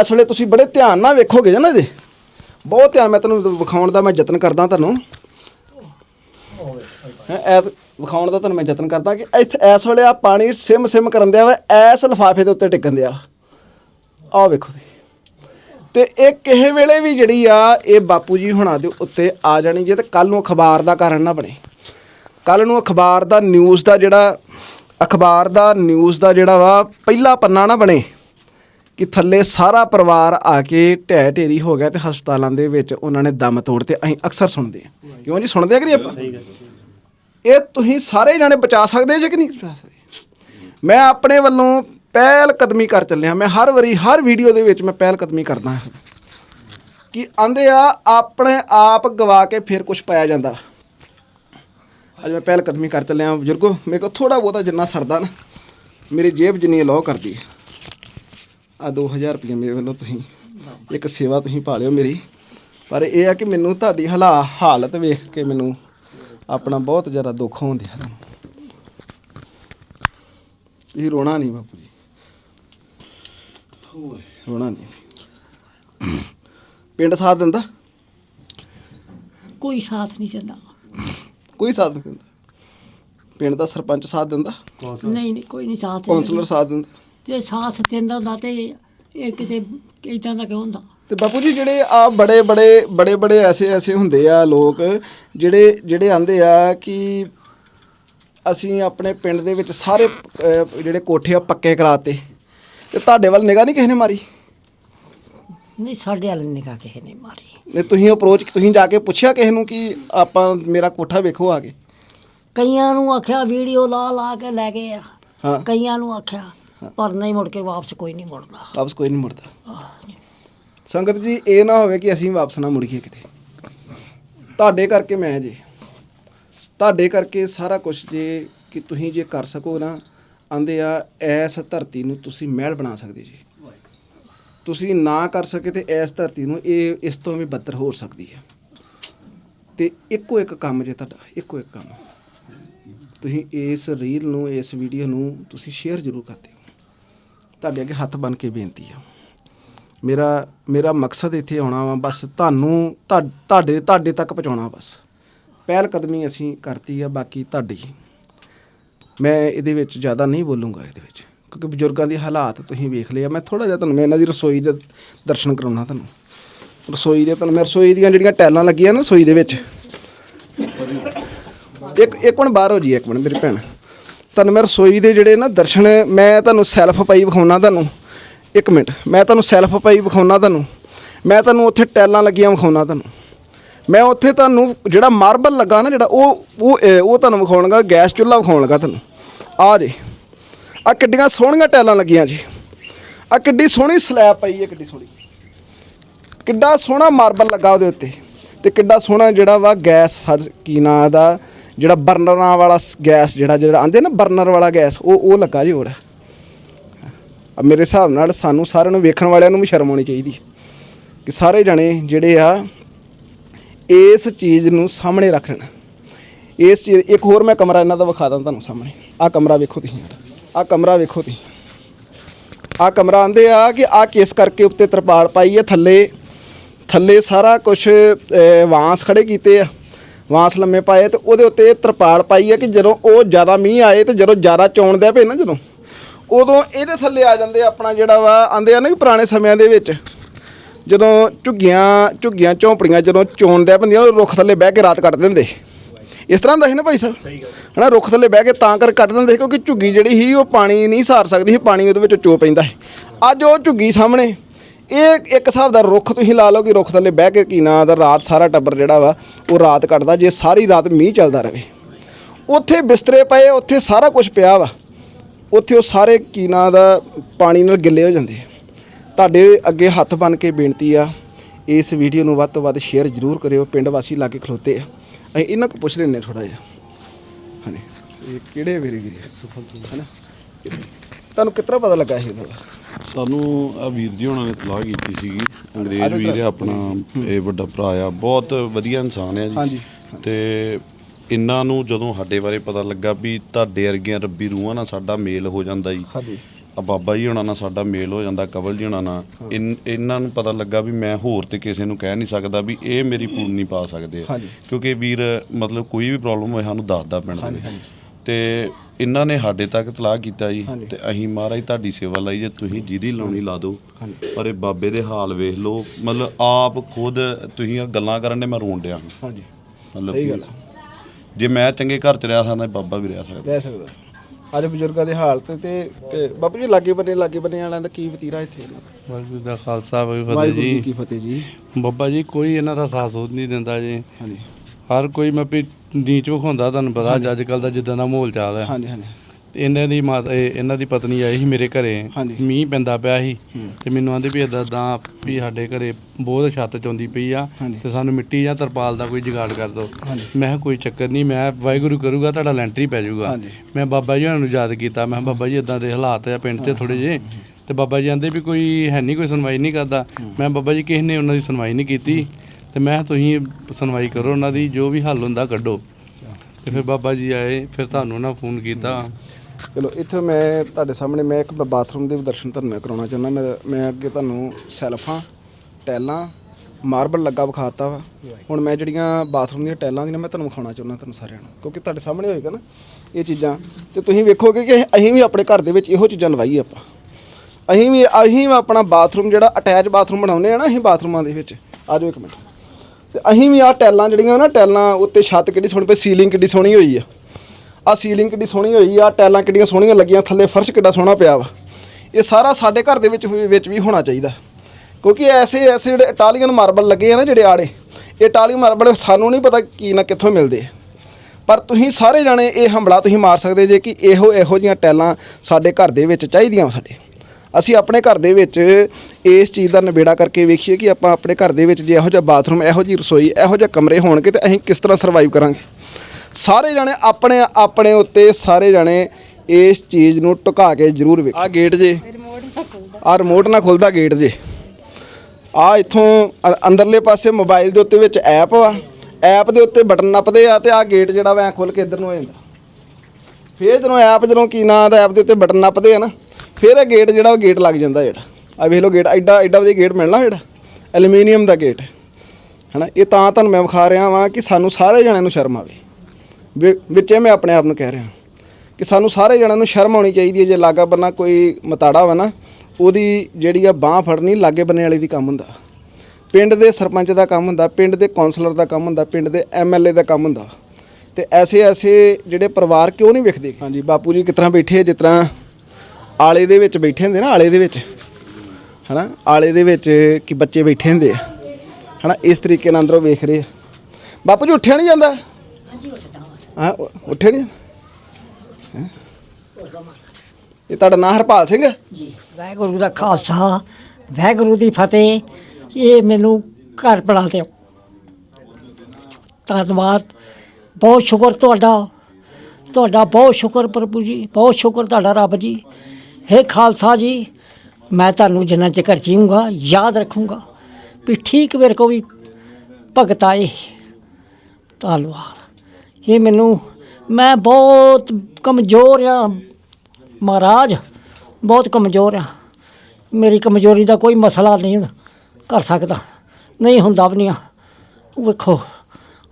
ਇਸ ਵੇਲੇ ਤੁਸੀਂ ਬੜੇ ਧਿਆਨ ਨਾਲ ਵੇਖੋਗੇ ਜਨਾ ਇਹਦੇ। ਬਹੁਤ ਧਿਆਨ ਮੈਂ ਤੁਹਾਨੂੰ ਵਿਖਾਉਣ ਦਾ ਮੈਂ ਯਤਨ ਕਰਦਾ ਤੁਹਾਨੂੰ ਹੈਂ, ਐਸ ਵਿਖਾਉਣ ਦਾ ਤੁਹਾਨੂੰ ਮੈਂ ਯਤਨ ਕਰਦਾ ਕਿ ਇਸ ਇਸ ਵੇਲੇ ਆ ਪਾਣੀ ਸਿਮ ਸਿਮ ਕਰਨ ਦਿਆ ਵਾ ਇਸ ਲਿਫਾਫੇ ਦੇ ਉੱਤੇ ਟਿਕਣ ਦਿਆ। ਆਹ ਵੇਖੋ ਤੁਸੀਂ। ਤੇ ਇਹ ਕਿਸੇ ਵੇਲੇ ਵੀ ਜਿਹੜੀ ਆ, ਇਹ ਬਾਪੂ ਜੀ ਹੁਣਾਂ ਦੇ ਉੱਤੇ ਆ ਜਾਣੀ ਜੇ ਤੇ ਕੱਲ ਨੂੰ ਅਖਬਾਰ ਦਾ ਕਾਰਨ ਨਾ ਬਣੇ। ਕੱਲ ਨੂੰ ਅਖਬਾਰ ਦਾ ਨਿਊਜ਼ ਦਾ ਜਿਹੜਾ, ਅਖਬਾਰ ਦਾ ਨਿਊਜ਼ ਦਾ ਜਿਹੜਾ ਵਾ, ਪਹਿਲਾ ਪੰਨਾ ਨਾ ਬਣੇ ਕਿ ਥੱਲੇ ਸਾਰਾ ਪਰਿਵਾਰ ਆ ਕੇ ਢਹਿ ਢੇਰੀ ਹੋ ਗਿਆ ਤੇ ਹਸਪਤਾਲਾਂ ਦੇ ਵਿੱਚ ਉਹਨਾਂ ਨੇ ਦਮ ਤੋੜ ਤੇ ਅਸੀਂ ਅਕਸਰ ਸੁਣਦੇ ਆ ਕਿਉਂ ਜੀ, ਸੁਣਦੇ ਆ ਕਿ ਨਹੀਂ ਆਪਾਂ? ਇਹ ਤੁਸੀਂ ਸਾਰੇ ਜਾਣੇ ਬਚਾ ਸਕਦੇ ਜੇ ਕਿ ਨਹੀਂ ਬਚਾ ਸਕਦੇ? ਮੈਂ ਆਪਣੇ ਵੱਲੋਂ ਪਹਿਲ ਕਦਮੀ ਕਰ ਚੱਲਿਆ ਮੈਂ ਹਰ ਵਾਰੀ, ਹਰ ਵੀਡੀਓ ਦੇ ਵਿੱਚ ਮੈਂ ਪਹਿਲ ਕਦਮੀ ਕਰਦਾ ਕਿ ਆਂਦੇ ਆ, ਆਪਣੇ ਆਪ ਗਵਾ ਕੇ ਫਿਰ ਕੁਝ ਪਾਇਆ ਜਾਂਦਾ। ਅੱਜ ਮੈਂ ਪਹਿਲ ਕਦਮੀ ਕਰ ਚੱਲਿਆ ਬਜ਼ੁਰਗੋ, ਮੇਰੇ ਕੋਲ ਥੋੜਾ ਬਹੁਤਾ ਜਿੰਨਾ ਸਰਦਾ ਨਾ, ਮੇਰੀ ਜੇਬ ਜਿੰਨੀ ਅਲਾਉ ਕਰਦੀ ਹੈ। ਆ 2000 ਰੁਪਏ ਮੇਰੇ ਵੱਲੋਂ ਤੁਸੀਂ, ਇੱਕ ਸੇਵਾ ਤੁਸੀਂ ਪਾ ਲਿਓ ਮੇਰੀ। ਪਰ ਇਹ ਆ ਕਿ ਮੈਨੂੰ ਤੁਹਾਡੀ ਹਲਾ, ਹਾਲਤ ਵੇਖ ਕੇ ਮੈਨੂੰ ਆਪਣਾ ਬਹੁਤ ਜ਼ਿਆਦਾ ਦੁੱਖ ਹੁੰਦਿਆ ਹੈ ਇਹ ਰੋਣਾ ਨਹੀਂ ਬਾਪੂ ਜੀ। ਰੋਣਾ ਨਹੀਂ। ਪਿੰਡ ਸਾਥ ਦਿੰਦਾ? ਕੋਈ ਸਾਥ ਨਹੀਂ ਦਿੰਦਾ। ਕੋਈ ਸਾਥ ਨਹੀਂ ਦਿੰਦਾ? ਪਿੰਡ ਦਾ ਸਰਪੰਚ ਸਾਥ ਦਿੰਦਾ? ਨਹੀਂ ਨਹੀਂ ਕੋਈ ਨਹੀਂ ਸਾਥ ਕੌਂਸਲਰ ਦਿੰਦਾ। ਸਾਥ ਦਿੰਦਾ। ਜੇ ਸਾਥ ਦਿੰਦਾ ਹੁੰਦਾ ਤੇ ਇਹ ਕਿਤੇ ਇਦਾਂ ਦਾ ਕਿਉਂ ਹੁੰਦਾ? ਤੇ ਬਾਪੂ ਜੀ ਜਿਹੜੇ ਆ ਬੜੇ ਬੜੇ ਬੜੇ ਬੜੇ ਐਸੇ ਐਸੇ ਹੁੰਦੇ ਆ ਲੋਕ ਜਿਹੜੇ ਜਿਹੜੇ ਆਂਦੇ ਆ ਕਿ ਅਸੀਂ ਆਪਣੇ ਪਿੰਡ ਦੇ ਵਿੱਚ ਸਾਰੇ ਜਿਹੜੇ ਕੋਠੇ ਆ ਪੱਕੇ ਕਰਾਤੇ। ਤੇ ਤੁਹਾਡੇ ਵੱਲ ਨਿਗਾਹ ਨਹੀਂ ਕਿਸੇ ਨੇ ਮਾਰੀ? ਨਹੀਂ ਸਾਡੇ ਵਾਲੇ ਨਿਕਾ ਕਿਸੇ ਨੇ ਮਾਰੀ। ਨੇ ਤੁਸੀਂ ਅਪਰੋਚ ਤੁਸੀਂ ਜਾ ਕੇ ਪੁੱਛਿਆ ਕਿਸੇ ਨੂੰ ਕਿ ਆਪਾਂ ਮੇਰਾ ਕੋਠਾ ਵੇਖੋ ਆ ਕੇ? ਕਈਆਂ ਨੂੰ ਆਖਿਆ ਵੀਡੀਓ ਲਾ ਲਾ ਕੇ ਲੈ ਗਏ ਆ। ਹਾਂ। ਕਈਆਂ ਨੂੰ ਆਖਿਆ ਪਰ ਨਹੀਂ ਮੁੜ ਕੇ ਵਾਪਸ ਕੋਈ ਨਹੀਂ ਮੁੜਦਾ। ਵਾਪਸ ਕੋਈ ਨਹੀਂ ਮੁੜਦਾ। ਸੰਗਤ ਜੀ ਇਹ ਨਾ ਹੋਵੇ ਕਿ ਅਸੀਂ ਵਾਪਸ ਨਾ ਮੁੜੀਏ ਕਿਤੇ। ਤੁਹਾਡੇ ਕਰਕੇ ਮੈਂ ਜੀ। ਤੁਹਾਡੇ ਕਰਕੇ ਸਾਰਾ ਕੁਝ ਜੇ ਕਿ ਤੁਸੀਂ ਜੇ ਕਰ ਸਕੋ ਨਾ ਆਂਦੇ ਆ, ਐਸ ਧਰਤੀ ਨੂੰ ਤੁਸੀਂ ਮਹਿਲ ਬਣਾ ਸਕਦੇ ਜੀ। ਤੁਸੀਂ ਨਾ ਕਰ ਸਕੇ ਤੇ ਐਸ ਧਰਤੀ ਨੂੰ ਇਹ, ਇਸ ਤੋਂ ਵੀ ਬੱਤਰ ਹੋ ਸਕਦੀ ਹੈ। ਤੇ ਇੱਕੋ ਇੱਕ ਕੰਮ ਜੇ ਤੁਹਾਡਾ, ਇੱਕੋ ਇੱਕ ਕੰਮ। ਤੁਸੀਂ ਇਸ ਰੀਲ ਨੂੰ, ਇਸ ਵੀਡੀਓ ਨੂੰ ਤੁਸੀਂ ਸ਼ੇਅਰ ਜ਼ਰੂਰ ਕਰ ਦਿਓ ਤੁਹਾਡੇ ਅੱਗੇ ਹੱਥ ਬਨ ਕੇ ਬੇਨਤੀ ਆ। ਮੇਰਾ ਮੇਰਾ ਮਕਸਦ ਇੱਥੇ ਆਉਣਾ ਵਾ, ਬਸ ਤੁਹਾਨੂੰ, ਤੁਹਾ- ਤੁਹਾਡੇ ਤੁਹਾਡੇ ਤੱਕ ਪਹੁੰਚਾਉਣਾ ਬਸ। ਪਹਿਲ ਕਦਮੀ ਅਸੀਂ ਕਰਤੀ ਆ, ਬਾਕੀ ਤੁਹਾਡੀ ਮੈਂ ਇਹਦੇ ਵਿੱਚ ਜ਼ਿਆਦਾ ਨਹੀਂ ਬੋਲੂੰਗਾ ਇਹਦੇ ਵਿੱਚ, ਕਿਉਂਕਿ ਬਜ਼ੁਰਗਾਂ ਦੇ ਹਾਲਾਤ ਤੁਸੀਂ ਵੇਖ ਲਿਆ ਮੈਂ ਥੋੜਾ ਜਿਹਾ ਤੁਹਾਨੂੰ, ਮੈਂ ਇਹਨਾਂ ਦੀ ਰਸੋਈ ਦੇ ਦਰਸ਼ਨ ਕਰਾਉਣਾ ਤੁਹਾਨੂੰ। ਰਸੋਈ ਦੇ ਤੁਹਾਨੂੰ, ਮੈਂ ਰਸੋਈ ਦੀਆਂ ਜਿਹੜੀਆਂ ਟੈਲਾਂ ਲੱਗੀਆਂ ਨਾ ਰਸੋਈ ਦੇ ਵਿੱਚ। ਇੱਕ ਇੱਕ ਮਿੰਟ ਬਾਹਰ ਹੋ ਜੀ ਇੱਕ ਮਿੰਟ ਮੇਰੀ ਭੈਣ। ਤੁਹਾਨੂੰ ਮੈਂ ਰਸੋਈ ਦੇ ਜਿਹੜੇ ਨਾ ਦਰਸ਼ਨ, ਮੈਂ ਤੁਹਾਨੂੰ ਸੈਲਫ ਪਾਈ ਵਿਖਾਉਣਾ ਤੁਹਾਨੂੰ। ਇੱਕ ਮਿੰਟ, ਮੈਂ ਤੁਹਾਨੂੰ ਸੈਲਫ ਪਾਈ ਵਿਖਾਉਣਾ ਤੁਹਾਨੂੰ। ਮੈਂ ਤੁਹਾਨੂੰ ਉੱਥੇ ਟੈਲਾਂ ਲੱਗੀਆਂ ਵਿਖਾਉਣਾ ਤੁਹਾਨੂੰ। ਮੈਂ ਉੱਥੇ ਤੁਹਾਨੂੰ ਜਿਹੜਾ ਮਾਰਬਲ ਲੱਗਾ ਨਾ ਜਿਹੜਾ ਉਹ ਉਹ ਅਹ, ਉਹ ਤੁਹਾਨੂੰ ਵਿਖਾਉਣਗਾ ਗੈਸ ਚੁੱਲ੍ਹਾ ਵਿਖਾਉਣ ਲੱਗਾ ਤੁਹਾਨੂੰ। ਆ ਜੇ। ਆ ਕਿੱਡੀਆਂ ਸੋਹਣੀਆਂ ਟੈਲਾਂ ਲੱਗੀਆਂ ਜੀ। ਆ ਕਿੱਡੀ ਸੋਹਣੀ ਸਲੈਬ ਪਈ ਹੈ ਕਿੱਡੀ ਸੋਹਣੀ। ਕਿੱਡਾ ਸੋਹਣਾ ਮਾਰਬਲ ਲੱਗਾ ਉਹਦੇ ਉੱਤੇ। ਤੇ ਕਿੱਡਾ ਸੋਹਣਾ ਜਿਹੜਾ ਵਾ ਗੈਸ ਸਾਡੇ ਕੀ ਨਾਂ ਦਾ ਜਿਹੜਾ ਬਰਨਰਾਂ ਵਾਲਾ ਸ- ਗੈਸ ਜਿਹੜਾ ਜਿਹੜਾ ਆਂਦੇ ਨਾ ਬਰਨਰ ਵਾਲਾ ਗੈਸ ਉਹ ਉਹ ਲੱਗਾ ਜੀ ਹੋਰ। ਆ ਮੇਰੇ ਹਿਸਾਬ ਨਾਲ ਸਾਨੂੰ ਸਾਰਿਆਂ ਨੂੰ ਵੇਖਣ ਵਾਲਿਆਂ ਨੂੰ ਵੀ ਸ਼ਰਮ ਆਉਣੀ ਚਾਹੀਦੀ। ਕਿ ਸਾਰੇ ਜਣੇ ਜਿਹੜੇ ਆ ਇਸ ਚੀਜ਼ ਨੂੰ ਸਾਹਮਣੇ ਰੱਖਣ ਇਸ ਚੀਜ਼, ਇੱਕ ਹੋਰ ਮੈਂ ਕਮਰਾ ਇਹਨਾਂ ਦਾ ਵਿਖਾ ਦਾਂ ਤੁਹਾਨੂੰ ਸਾਹਮਣੇ। ਆ ਕਮਰਾ ਵੇਖੋ ਤੁਸੀਂ ਆ ਕਮਰਾ ਵੇਖੋ ਤੁਸੀਂ। ਆ ਕਮਰਾ ਆਂਦੇ ਆ ਕਿ ਆ ਕੇਸ ਕਰਕੇ ਉੱਤੇ ਤਰਪਾਲ ਪਾਈ ਹੈ, ਥੱਲੇ ਥੱਲੇ ਸਾਰਾ ਕੁਝ ਵਾਂਸ ਖੜੇ ਕੀਤੇ ਆ। ਵਾਂਸ ਲੰਮੇ ਪਾਏ ਤੇ ਉਹਦੇ ਉੱਤੇ ਤਰਪਾਲ ਪਾਈ ਹੈ ਕਿ ਜਦੋਂ ਉਹ ਜ਼ਿਆਦਾ ਮੀਂਹ ਆਏ ਤੇ ਜਦੋਂ ਜ਼ਿਆਦਾ ਚੌਣਦਾ ਪਏ ਨਾ ਜਦੋਂ, ਉਦੋਂ ਇਹਦੇ ਥੱਲੇ ਆ ਜਾਂਦੇ ਆਪਣਾ ਜਿਹੜਾ ਵਾ, ਆਂਦੇ ਆ ਨਾ ਕਿ ਪੁਰਾਣੇ ਸਮਿਆਂ ਦੇ ਵਿੱਚ। ਜਦੋਂ ਝੁੱਗੀਆਂ ਝੁੱਗੀਆਂ ਝੌਂਪੜੀਆਂ ਜਦੋਂ ਚੋਣਦਿਆਂ ਬੰਦੀਆਂ ਉਹ ਰੁੱਖ ਥੱਲੇ ਬਹਿ ਕੇ ਰਾਤ ਕੱਟ ਦਿੰਦੇ। ਇਸ ਤਰ੍ਹਾਂ ਦਾ ਸੀ ਨਾ ਭਾਈ ਸਾਹਿਬ? ਸਹੀ ਗੱਲ ਹਨਾ ਰੁੱਖ ਥੱਲੇ ਬਹਿ ਕੇ ਤਾਂ ਕਰ ਕੱਟ ਦਿੰਦੇ ਕਿਉਂਕਿ ਝੁੱਗੀ ਜਿਹੜੀ ਸੀ ਉਹ ਪਾਣੀ ਨਹੀਂ ਸਾਰ ਸਕਦੀ ਸੀ ਪਾਣੀ ਉਹਦੇ ਵਿੱਚ ਚੋ ਪੈਂਦਾ ਸੀ। ਅੱਜ ਉਹ ਝੁੱਗੀ ਸਾਹਮਣੇ ਇਹ ਇੱਕ ਹਿਸਾਬ ਦਾ ਰੁੱਖ ਤੁਸੀਂ ਲਾ ਲਓ ਕਿ ਰੁੱਖ ਥੱਲੇ ਬਹਿ ਕੇ ਕੀ ਨਾਂ ਦਾ ਰਾਤ ਸਾਰਾ ਟੱਬਰ ਜਿਹੜਾ ਵਾ ਉਹ ਰਾਤ ਕੱਟਦਾ ਜੇ ਸਾਰੀ ਰਾਤ ਮੀਂਹ ਚੱਲਦਾ ਰਹੇ। ਉੱਥੇ ਬਿਸਤਰੇ ਪਏ ਉੱਥੇ ਸਾਰਾ ਕੁਝ ਪਿਆ ਵਾ। ਉੱਥੇ ਉਹ ਸਾਰੇ ਕੀ ਨਾਂ ਦਾ ਪਾਣੀ ਨਾਲ ਗਿੱਲੇ ਹੋ ਜਾਂਦੇ ਤੁਹਾਡੇ ਅੱਗੇ ਹੱਥ ਬਨ ਕੇ ਬੇਨਤੀ ਆ ਇਸ ਵੀਡੀਓ ਨੂੰ ਵੱਧ ਤੋਂ ਵੱਧ ਸ਼ੇਅਰ ਜ਼ਰੂਰ ਕਰਿਓ ਪਿੰਡ ਵਾਸੀ ਲਾਗੇ ਖਲੋਤੇ ਆ। ਅਸੀਂ ਇਹਨਾਂ ਕੋ ਪੁੱਛ ਲੈਣੇ ਥੋੜਾ ਜਿਹਾ। ਹਾਂਜੀ। ਇਹ ਕਿਹੜੇ ਵੀਰੇ ਵੀਰੇ? ਹਨਾ? ਤੁਹਾਨੂੰ ਕਿਤਨਾ ਪਤਾ ਲੱਗਾ ਇਹ ਇਹਦਾ ਸਾਨੂੰ ਆ ਵੀਰ ਜੀ ਉਹਨਾਂ ਨੇ ਤਲਾਹ ਕੀਤੀ ਸੀਗੀ। ਅੰਗਰੇਜ਼ ਵੀਰ ਆਪਣਾ ਇਹ ਵੱਡਾ ਭਰਾ ਆ। ਬਹੁਤ ਵਧੀਆ ਇਨਸਾਨ ਆ ਹਾਂਜੀ, ਜੀ ਤੇ ਇਹਨਾਂ ਨੂੰ ਜਦੋਂ ਸਾਡੇ ਬਾਰੇ ਪਤਾ ਲੱਗਾ ਵੀ ਤੁਹਾਡੇ ਵਰਗੀਆਂ ਰੱਬੀ ਰੂਹਾਂ ਨਾਲ ਸਾਡਾ ਮੇਲ ਹੋ ਜਾਂਦਾ ਜੀ। ਹਾਂਜੀ। ਆ ਬਾਬਾ ਜੀ ਹੁਣਾਂ ਨਾਲ ਸਾਡਾ ਮੇਲ ਹੋ ਜਾਂਦਾ ਕਵਲ ਜੀ ਹੁਣਾਂ ਨਾਲ। ਇਨ- ਇਹਨਾਂ ਨੂੰ ਪਤਾ ਲੱਗਾ ਵੀ ਮੈਂ ਹੋਰ ਤੇ ਕਿਸੇ ਨੂੰ ਕਹਿ ਨਹੀਂ ਸਕਦਾ ਵੀ ਇਹ ਮੇਰੀ ਪੂਰਨੀ ਪਾ ਸਕਦੇ ਆ। ਹਾਂਜੀ। ਕਿਉਂਕਿ ਵੀਰ ਮਤਲਬ ਕੋਈ ਵੀ ਪ੍ਰੋਬਲਮ ਹੋਏ ਸਾਨੂੰ ਦੱਸਦਾ ਪਿੰਡ ਦੇ ਵਿੱਚ ਤੇ ਇਹਨਾਂ ਨੇ ਸਾਡੇ ਤੱਕ ਤਲਾਹ ਕੀਤਾ ਜੀ। ਤੇ ਅਸੀਂ ਮਹਾਰਾਜ ਤੁਹਾਡੀ ਸੇਵਾ ਲਈ ਜੇ ਤੁਸੀਂ ਜਿਹਦੀ ਲਾਉਣੀ ਲਾ ਦਿਓ। ਪਰ ਇਹ ਬਾਬੇ ਦੇ ਹਾਲ ਵੇਖ ਲਓ ਮਤਲਬ ਆਪ ਖੁਦ ਤੁਸੀਂ ਆਹ ਗੱਲਾਂ ਕਰਨ ਦੇ ਮੈਂ ਰੋਣ ਡਿਆ। ਹਾਂ। ਹਾਂਜੀ। ਮਤਲਬ ਸਹੀ ਕਿ ਗੱਲ ਆ। ਜੇ ਮੈਂ ਚੰਗੇ ਘਰ ਚ ਰਿਹਾ ਸਕਦਾ ਬਾਬਾ ਵੀ ਰਹਿ ਸਕਦਾ। ਲੈ ਸਕਦਾ। ਅੱਜ ਬਜ਼ੁਰਗਾਂ ਦੇ ਹਾਲਤ ਤੇ ਤੇ ਬਾਪੂ ਜੀ ਲਾਗੇ ਬੰਨੇ ਲਾਗੇ ਬੰਨੇ ਵਾਲਿਆਂ ਦਾ ਕੀ ਵਤੀਰਾ ਇੱਥੇ ਇਹਨਾਂ ਦਾ? ਵਾਹਿਗੁਰੂ ਦਾ ਖਾਲਸਾ ਵਾਹਿਗੁਰੂ ਜੀ ਜੀ ਕੀ ਫਤਿਹ ਜੀ। ਬੱਬਾ ਜੀ ਕੋਈ ਇਹਨਾਂ ਦਾ ਸਾਥ ਸੋਧ ਨਹੀਂ ਦਿੰਦਾ ਜੀ। ਹਾਂਜੀ। ਹਰ ਕੋਈ ਮੈਂ ਵੀ ਨੀਚ ਵਿਖਾਉਂਦਾ ਤੁਹਾਨੂੰ ਪਤਾ ਅੱਜ ਕੱਲ ਦਾ ਜਿੱਦਾਂ ਦਾ ਮਾਹੌਲ ਚੱਲ ਰਿਹਾ ਹਾਂਜੀ ਹਾਂਜੀ। ਤੇ ਇਹਨਾਂ ਦੀ ਮਾਤਾ ਇਹ- ਇਹਨਾਂ ਦੀ ਪਤਨੀ ਆਈ ਸੀ ਮੇਰੇ ਘਰੇ। ਹਾਂਜੀ। ਮੀਂਹ ਪੈਂਦਾ ਪਿਆ ਸੀ ਤੇ ਮੈਨੂੰ ਆਂਦੇ ਵੀ ਇਦਾਂ ਦਾ ਵੀ ਸਾਡੇ ਘਰੇ ਬਹੁਤ ਛੱਤ ਚੋਂਦੀ ਪਈ ਆ ਹਾਂਜੀ। ਤੇ ਸਾਨੂੰ ਮਿੱਟੀ ਜਾਂ ਤਰਪਾਲ ਦਾ ਕੋਈ ਜੁਗਾੜ ਕਰ ਦਿਓ। ਹਾਂਜੀ। ਮੈਂ ਕਿਹਾ ਕੋਈ ਚੱਕਰ ਨਹੀਂ ਮੈਂ ਵਾਹਿਗੁਰੂ ਕਰੂਗਾ ਤੁਹਾਡਾ ਲੈਂਟਰ ਹੀ ਪੈ ਜਾਊਗਾ। ਹਾਂਜੀ। ਮੈਂ ਬਾਬਾ ਜੀ ਹੋਰਾਂ ਨੂੰ ਯਾਦ ਕੀਤਾ ਮੈਂ ਕਿਹਾ ਬਾਬਾ ਜੀ ਇਦਾਂ ਦੇ ਹਾਲਾਤ ਆ ਪਿੰਡ 'ਚ ਥੋੜੇ ਜਿਹੇ। ਤੇ ਬਾਬਾ ਜੀ ਆਂਦੇ ਵੀ ਕੋਈ ਹੈ ਨਹੀਂ ਕੋਈ ਸੁਣਵਾਈ ਨਹੀਂ ਕਰਦਾ। ਮੈਂ ਬਾਬਾ ਜੀ ਕਿਸੇ ਨੇ ਉਹਨਾਂ ਦੀ ਸੁਣਵਾਈ ਨਹੀਂ ਕੀਤੀ। ਤੇ ਮੈਂ ਕਿਹਾ ਤੁਸੀਂ ਸੁਣਵਾਈ ਕਰੋ ਉਹਨਾਂ ਦੀ ਜੋ ਵੀ ਹੱਲ ਹੁੰਦਾ ਕੱਢੋ। ਤੇ ਫਿਰ ਬਾਬਾ ਜੀ ਆਏ ਫਿਰ ਤੁਹਾਨੂੰ ਨਾ ਫੋਨ ਕੀਤਾ। ਚਲੋ, ਇੱਥੇ ਮੈਂ ਤੁਹਾਡੇ ਸਾਹਮਣੇ ਮੈਂ ਇੱਕ ਬਾਥਰੂਮ ਦੇ ਵੀ ਦਰਸ਼ਨ ਤੁਹਾਨੂੰ ਮੈਂ ਕਰਾਉਣਾ ਚਾਹੁੰਦਾ। ਮੈਂ ਮੈਂ ਅੱਗੇ ਤੁਹਾਨੂੰ ਸੈਲਫਾਂ, ਟੈਲਾਂ, ਮਾਰਬਲ ਲੱਗਾ ਵਿਖਾਤਾ ਵਾ। ਹੁਣ ਮੈਂ ਜਿਹੜੀਆਂ ਬਾਥਰੂਮ ਦੀਆਂ ਟੈਲਾਂ ਦੀਆਂ ਮੈਂ ਤੁਹਾਨੂੰ ਵਿਖਾਉਣਾ ਚਾਹੁੰਦਾ ਤੁਹਾਨੂੰ ਸਾਰਿਆਂ ਨੂੰ, ਕਿਉਂਕਿ ਤੁਹਾਡੇ ਸਾਹਮਣੇ ਹੋਏਗਾ ਨਾ ਇਹ ਚੀਜ਼ਾਂ। ਤੇ ਤੁਸੀਂ ਵੇਖੋਗੇ ਕਿ ਅਸੀਂ ਵੀ ਆਪਣੇ ਘਰ ਦੇ ਵਿੱਚ ਇਹੋ ਚੀਜ਼ਾਂ ਲਵਾਈਏ ਆਪਾਂ। ਅਸੀਂ ਵੀ, ਅਸੀਂ ਆਪਣਾ ਬਾਥਰੂਮ ਜਿਹੜਾ ਅਟੈਚ ਬਾਥਰੂਮ ਬਣਾਉਂਦੇ ਆ ਨਾ, ਅਸੀਂ ਬਾਥਰੂਮਾਂ ਦੇ ਵਿੱਚ। ਆ ਜਾਓ ਇੱਕ ਮਿੰਟ। ਤੇ ਅਸੀਂ ਵੀ ਆ ਟੈਲਾਂ ਜਿਹੜੀਆਂ ਨਾ, ਟੈਲਾਂ ਉੱਤੇ ਛੱਤ ਕਿੱਡੀ ਸੋਹਣੀ, ਪਈ ਸੀਲਿੰਗ ਕਿੱਡੀ ਸੋਹਣੀ ਹੋਈ ਆ। ਆ ਸੀਲਿੰਗ ਕਿੱਡੀ ਸੋਹਣੀ ਹੋਈ ਆ ਟੈਲਾਂ ਕਿੱਡੀਆਂ ਸੋਹਣੀਆਂ ਲੱਗੀਆਂ, ਥੱਲੇ ਫਰਸ਼ ਕਿੱਡਾ ਸੋਹਣਾ ਪਿਆ ਵਾ। ਇਹ ਸਾਰਾ ਸਾਡੇ ਘਰ ਦੇ ਵਿੱਚ ਵੀ- ਵਿੱਚ ਵੀ ਹੋਣਾ ਚਾਹੀਦਾ। ਕਿਉਂਕਿ ਐਸੇ ਐਸੇ ਜਿਹੜੇ ਇਟਾਲੀਅਨ ਮਾਰਬਲ ਲੱਗੇ ਆ ਨਾ ਜਿਹੜੇ ਆੜੇ ਇਟਾਲੀਅਨ ਮਾਰਬਲ ਸਾਨੂੰ ਨਹੀਂ ਪਤਾ ਕੀ ਨਾ ਕਿੱਥੋਂ ਮਿਲਦੇ ਆ। ਪਰ ਤੁਸੀਂ ਸਾਰੇ ਜਾਣੇ ਇਹ ਹਮਲਾ ਤੁਸੀਂ ਮਾਰ ਸਕਦੇ ਜੇ ਕਿ ਇਹੋ ਇਹੋ ਜੀਆਂ ਟੈਲਾਂ ਸਾਡੇ ਘਰ ਦੇ ਵਿੱਚ ਚਾਹੀਦੀਆਂ ਵਾ ਸਾਡੇ। ਅਸੀਂ ਆਪਣੇ ਘਰ ਦੇ ਵਿੱਚ ਇਸ ਚੀਜ਼ ਦਾ ਨਿਬੇੜਾ ਕਰਕੇ ਵੇਖੀਏ ਕਿ ਆਪਾਂ ਆਪਣੇ ਘਰ ਦੇ ਵਿੱਚ ਜੇ ਇਹੋ ਜਿਹਾ ਬਾਥਰੂਮ ਇਹੋ ਜਿਹੀ ਰਸੋਈ, ਇਹੋ ਜਿਹੇ ਕਮਰੇ ਹੋਣਗੇ ਤੇ ਅਸੀਂ ਕਿਸ ਤਰ੍ਹਾਂ ਸਰਵਾਈਵ ਕਰਾਂਗੇ। ਸਾਰੇ ਜਾਣੇ ਆਪਣੇ ਆਪਣੇ ਉੱਤੇ ਸਾਰੇ ਜਾਣੇ ਇਸ ਚੀਜ਼ ਨੂੰ ਟੁਕਾ ਕੇ ਜ਼ਰੂਰ ਵੇਖੋ। ਆ ਗੇਟ ਜੇ। ਆ ਰਿਮੋਟ ਨਾਲ ਖੁੱਲਦਾ ਗੇਟ ਜੇ। ਆ ਇੱਥੋਂ ਅੰਦਰਲੇ ਪਾਸੇ ਮੋਬਾਈਲ ਦੇ ਉੱਤੇ ਵਿੱਚ ਐਪ ਵਾ। ਐਪ ਦੇ ਉੱਤੇ ਬਟਨ ਨੱਪਦੇ ਆ ਤੇ ਆ ਗੇਟ ਜਿਹੜਾ ਵਾ ਐਂ ਖੁੱਲ ਕੇ ਇੱਧਰ ਨੂੰ ਹੋ ਜਾਂਦਾ। ਫੇਰ ਜਦੋਂ ਐਪ ਜਦੋਂ ਕੀ ਨਾਂ ਦਾ ਐਪ ਦੇ ਉੱਤੇ ਬਟਨ ਨੱਪਦੇ ਆ ਨਾ ਫਿਰ ਇਹ ਗੇਟ ਜਿਹੜਾ ਉਹ ਗੇਟ ਲੱਗ ਜਾਂਦਾ ਜਿਹੜਾ। ਆ ਵੇਖ ਲਓ ਗੇਟ ਐਡਾ ਐਡਾ ਵਧੀਆ ਗੇਟ ਮਿਲਣਾ ਜਿਹੜਾ। ਐਲੂਮੀਨੀਅਮ ਦਾ ਗੇਟ ਹਨਾ ਇਹ ਤਾਂ ਤੁਹਾਨੂੰ ਮੈਂ ਵਿਖਾ ਰਿਹਾ ਵਾਂ ਕਿ ਸਾਨੂੰ ਸਾਰੇ ਜਣਿਆਂ ਨੂੰ ਸ਼ਰਮ ਆਵੇ। ਵਿੱਚੇ ਮੈਂ ਆਪਣੇ ਆਪ ਨੂੰ ਕਹਿ ਰਿਹਾ ਕਿ ਸਾਨੂੰ ਸਾਰੇ ਜਣਿਆਂ ਨੂੰ ਸ਼ਰਮ ਆਉਣੀ ਚਾਹੀਦੀ ਹੈ ਜੇ ਲਾਗਾ ਬੰਨਾ ਕੋਈ ਮਤਾੜਾ ਵਾ ਨਾ, ਉਹਦੀ ਜਿਹੜੀ ਆ ਬਾਹ ਫੜਨੀ ਲਾਗੇ ਬੰਨੇ ਵਾਲੇ ਦੀ ਕੰਮ ਹੁੰਦਾ। ਪਿੰਡ ਦੇ ਸਰਪੰਚ ਦਾ ਕੰਮ ਹੁੰਦਾ, ਪਿੰਡ ਦੇ ਕੌਂਸਲਰ ਦਾ ਕੰਮ ਹੁੰਦਾ, ਪਿੰਡ ਦੇ ਐਮਐਲਏ ਦਾ ਕੰਮ ਹੁੰਦਾ। ਤੇ ਐਸੇ ਐਸੇ ਜਿਹੜੇ ਪਰਿਵਾਰ ਕਿਉਂ ਨਹੀਂ ਵਿਖਦੇ? ਹਾਂਜੀ, ਬਾਪੂ ਜੀ ਕਿਸ ਤਰ੍ਹਾਂ ਬੈਠੇ ਆ ਜਿਸ ਤਰ੍ਹਾਂ ਆਲੇ ਦੇ ਵਿੱਚ ਬੈਠੇ ਹੁੰਦੇ ਨਾ, ਆਲੇ ਦੇ ਵਿੱਚ। ਹਨਾ, ਆਲੇ ਦੇ ਵਿੱਚ ਕਿ ਬੱਚੇ ਬੈਠੇ ਹੁੰਦੇ ਆ। ਹਨਾ, ਇਸ ਤਰੀਕੇ ਨਾਲ ਅੰਦਰੋਂ ਵੇਖ ਰਹੇ ਆ। ਬਾਪੂ ਜੀ, ਉੱਠਿਆ ਨਹੀਂ ਜਾਂਦਾ? ਹਾਂ, ਉ- ਨਹੀਂ ਹੈਂ? ਇਹ ਤੁਹਾਡਾ ਨਾਂ ਹਰਪਾਲ ਸਿੰਘ? ਵਾਹਿਗੁਰੂ ਦਾ ਖਾਲਸਾ, ਵਾਹਿਗੁਰੂ ਦੀ ਫਤਿਹ। ਇਹ ਮੈਨੂੰ ਘਰ ਬਣਾ ਦਿਓ। ਧੰਨਵਾਦ। ਬਹੁਤ ਸ਼ੁਕਰ ਤੁਹਾਡਾ। ਤੁਹਾਡਾ ਬਹੁਤ ਸ਼ੁਕਰ ਪ੍ਰਭੂ ਜੀ। ਬਹੁਤ ਸ਼ੁਕਰ ਤੁਹਾਡਾ ਰੱਬ ਜੀ। ਹੇ ਖਾਲਸਾ ਜੀ, ਮੈਂ ਤੁਹਾਨੂੰ ਜਿੰਨਾ ਚਿਰ ਜੀਊਂਗਾ, ਯਾਦ ਰੱਖੂੰਗਾ ਵੀ ਠੀਕ ਮੇਰੇ ਕੋ ਵੀ ਭਗਤ ਆਏ। ਧੰਨਵਾਦ। ਇਹ ਮੈਨੂੰ, ਮੈਂ ਬਹੁਤ ਕਮਜ਼ੋਰ ਆ, ਮਹਾਰਾਜ, ਬਹੁਤ ਕਮਜ਼ੋਰ ਆ। ਮੇਰੀ ਕਮਜ਼ੋਰੀ ਦਾ ਕੋਈ ਮਸਲਾ ਨਹੀਂ ਕਰ ਸਕਦਾ, ਨਹੀਂ ਹੁੰਦਾ ਵੀ ਨਹੀਂ ਆ। ਵੇਖੋ,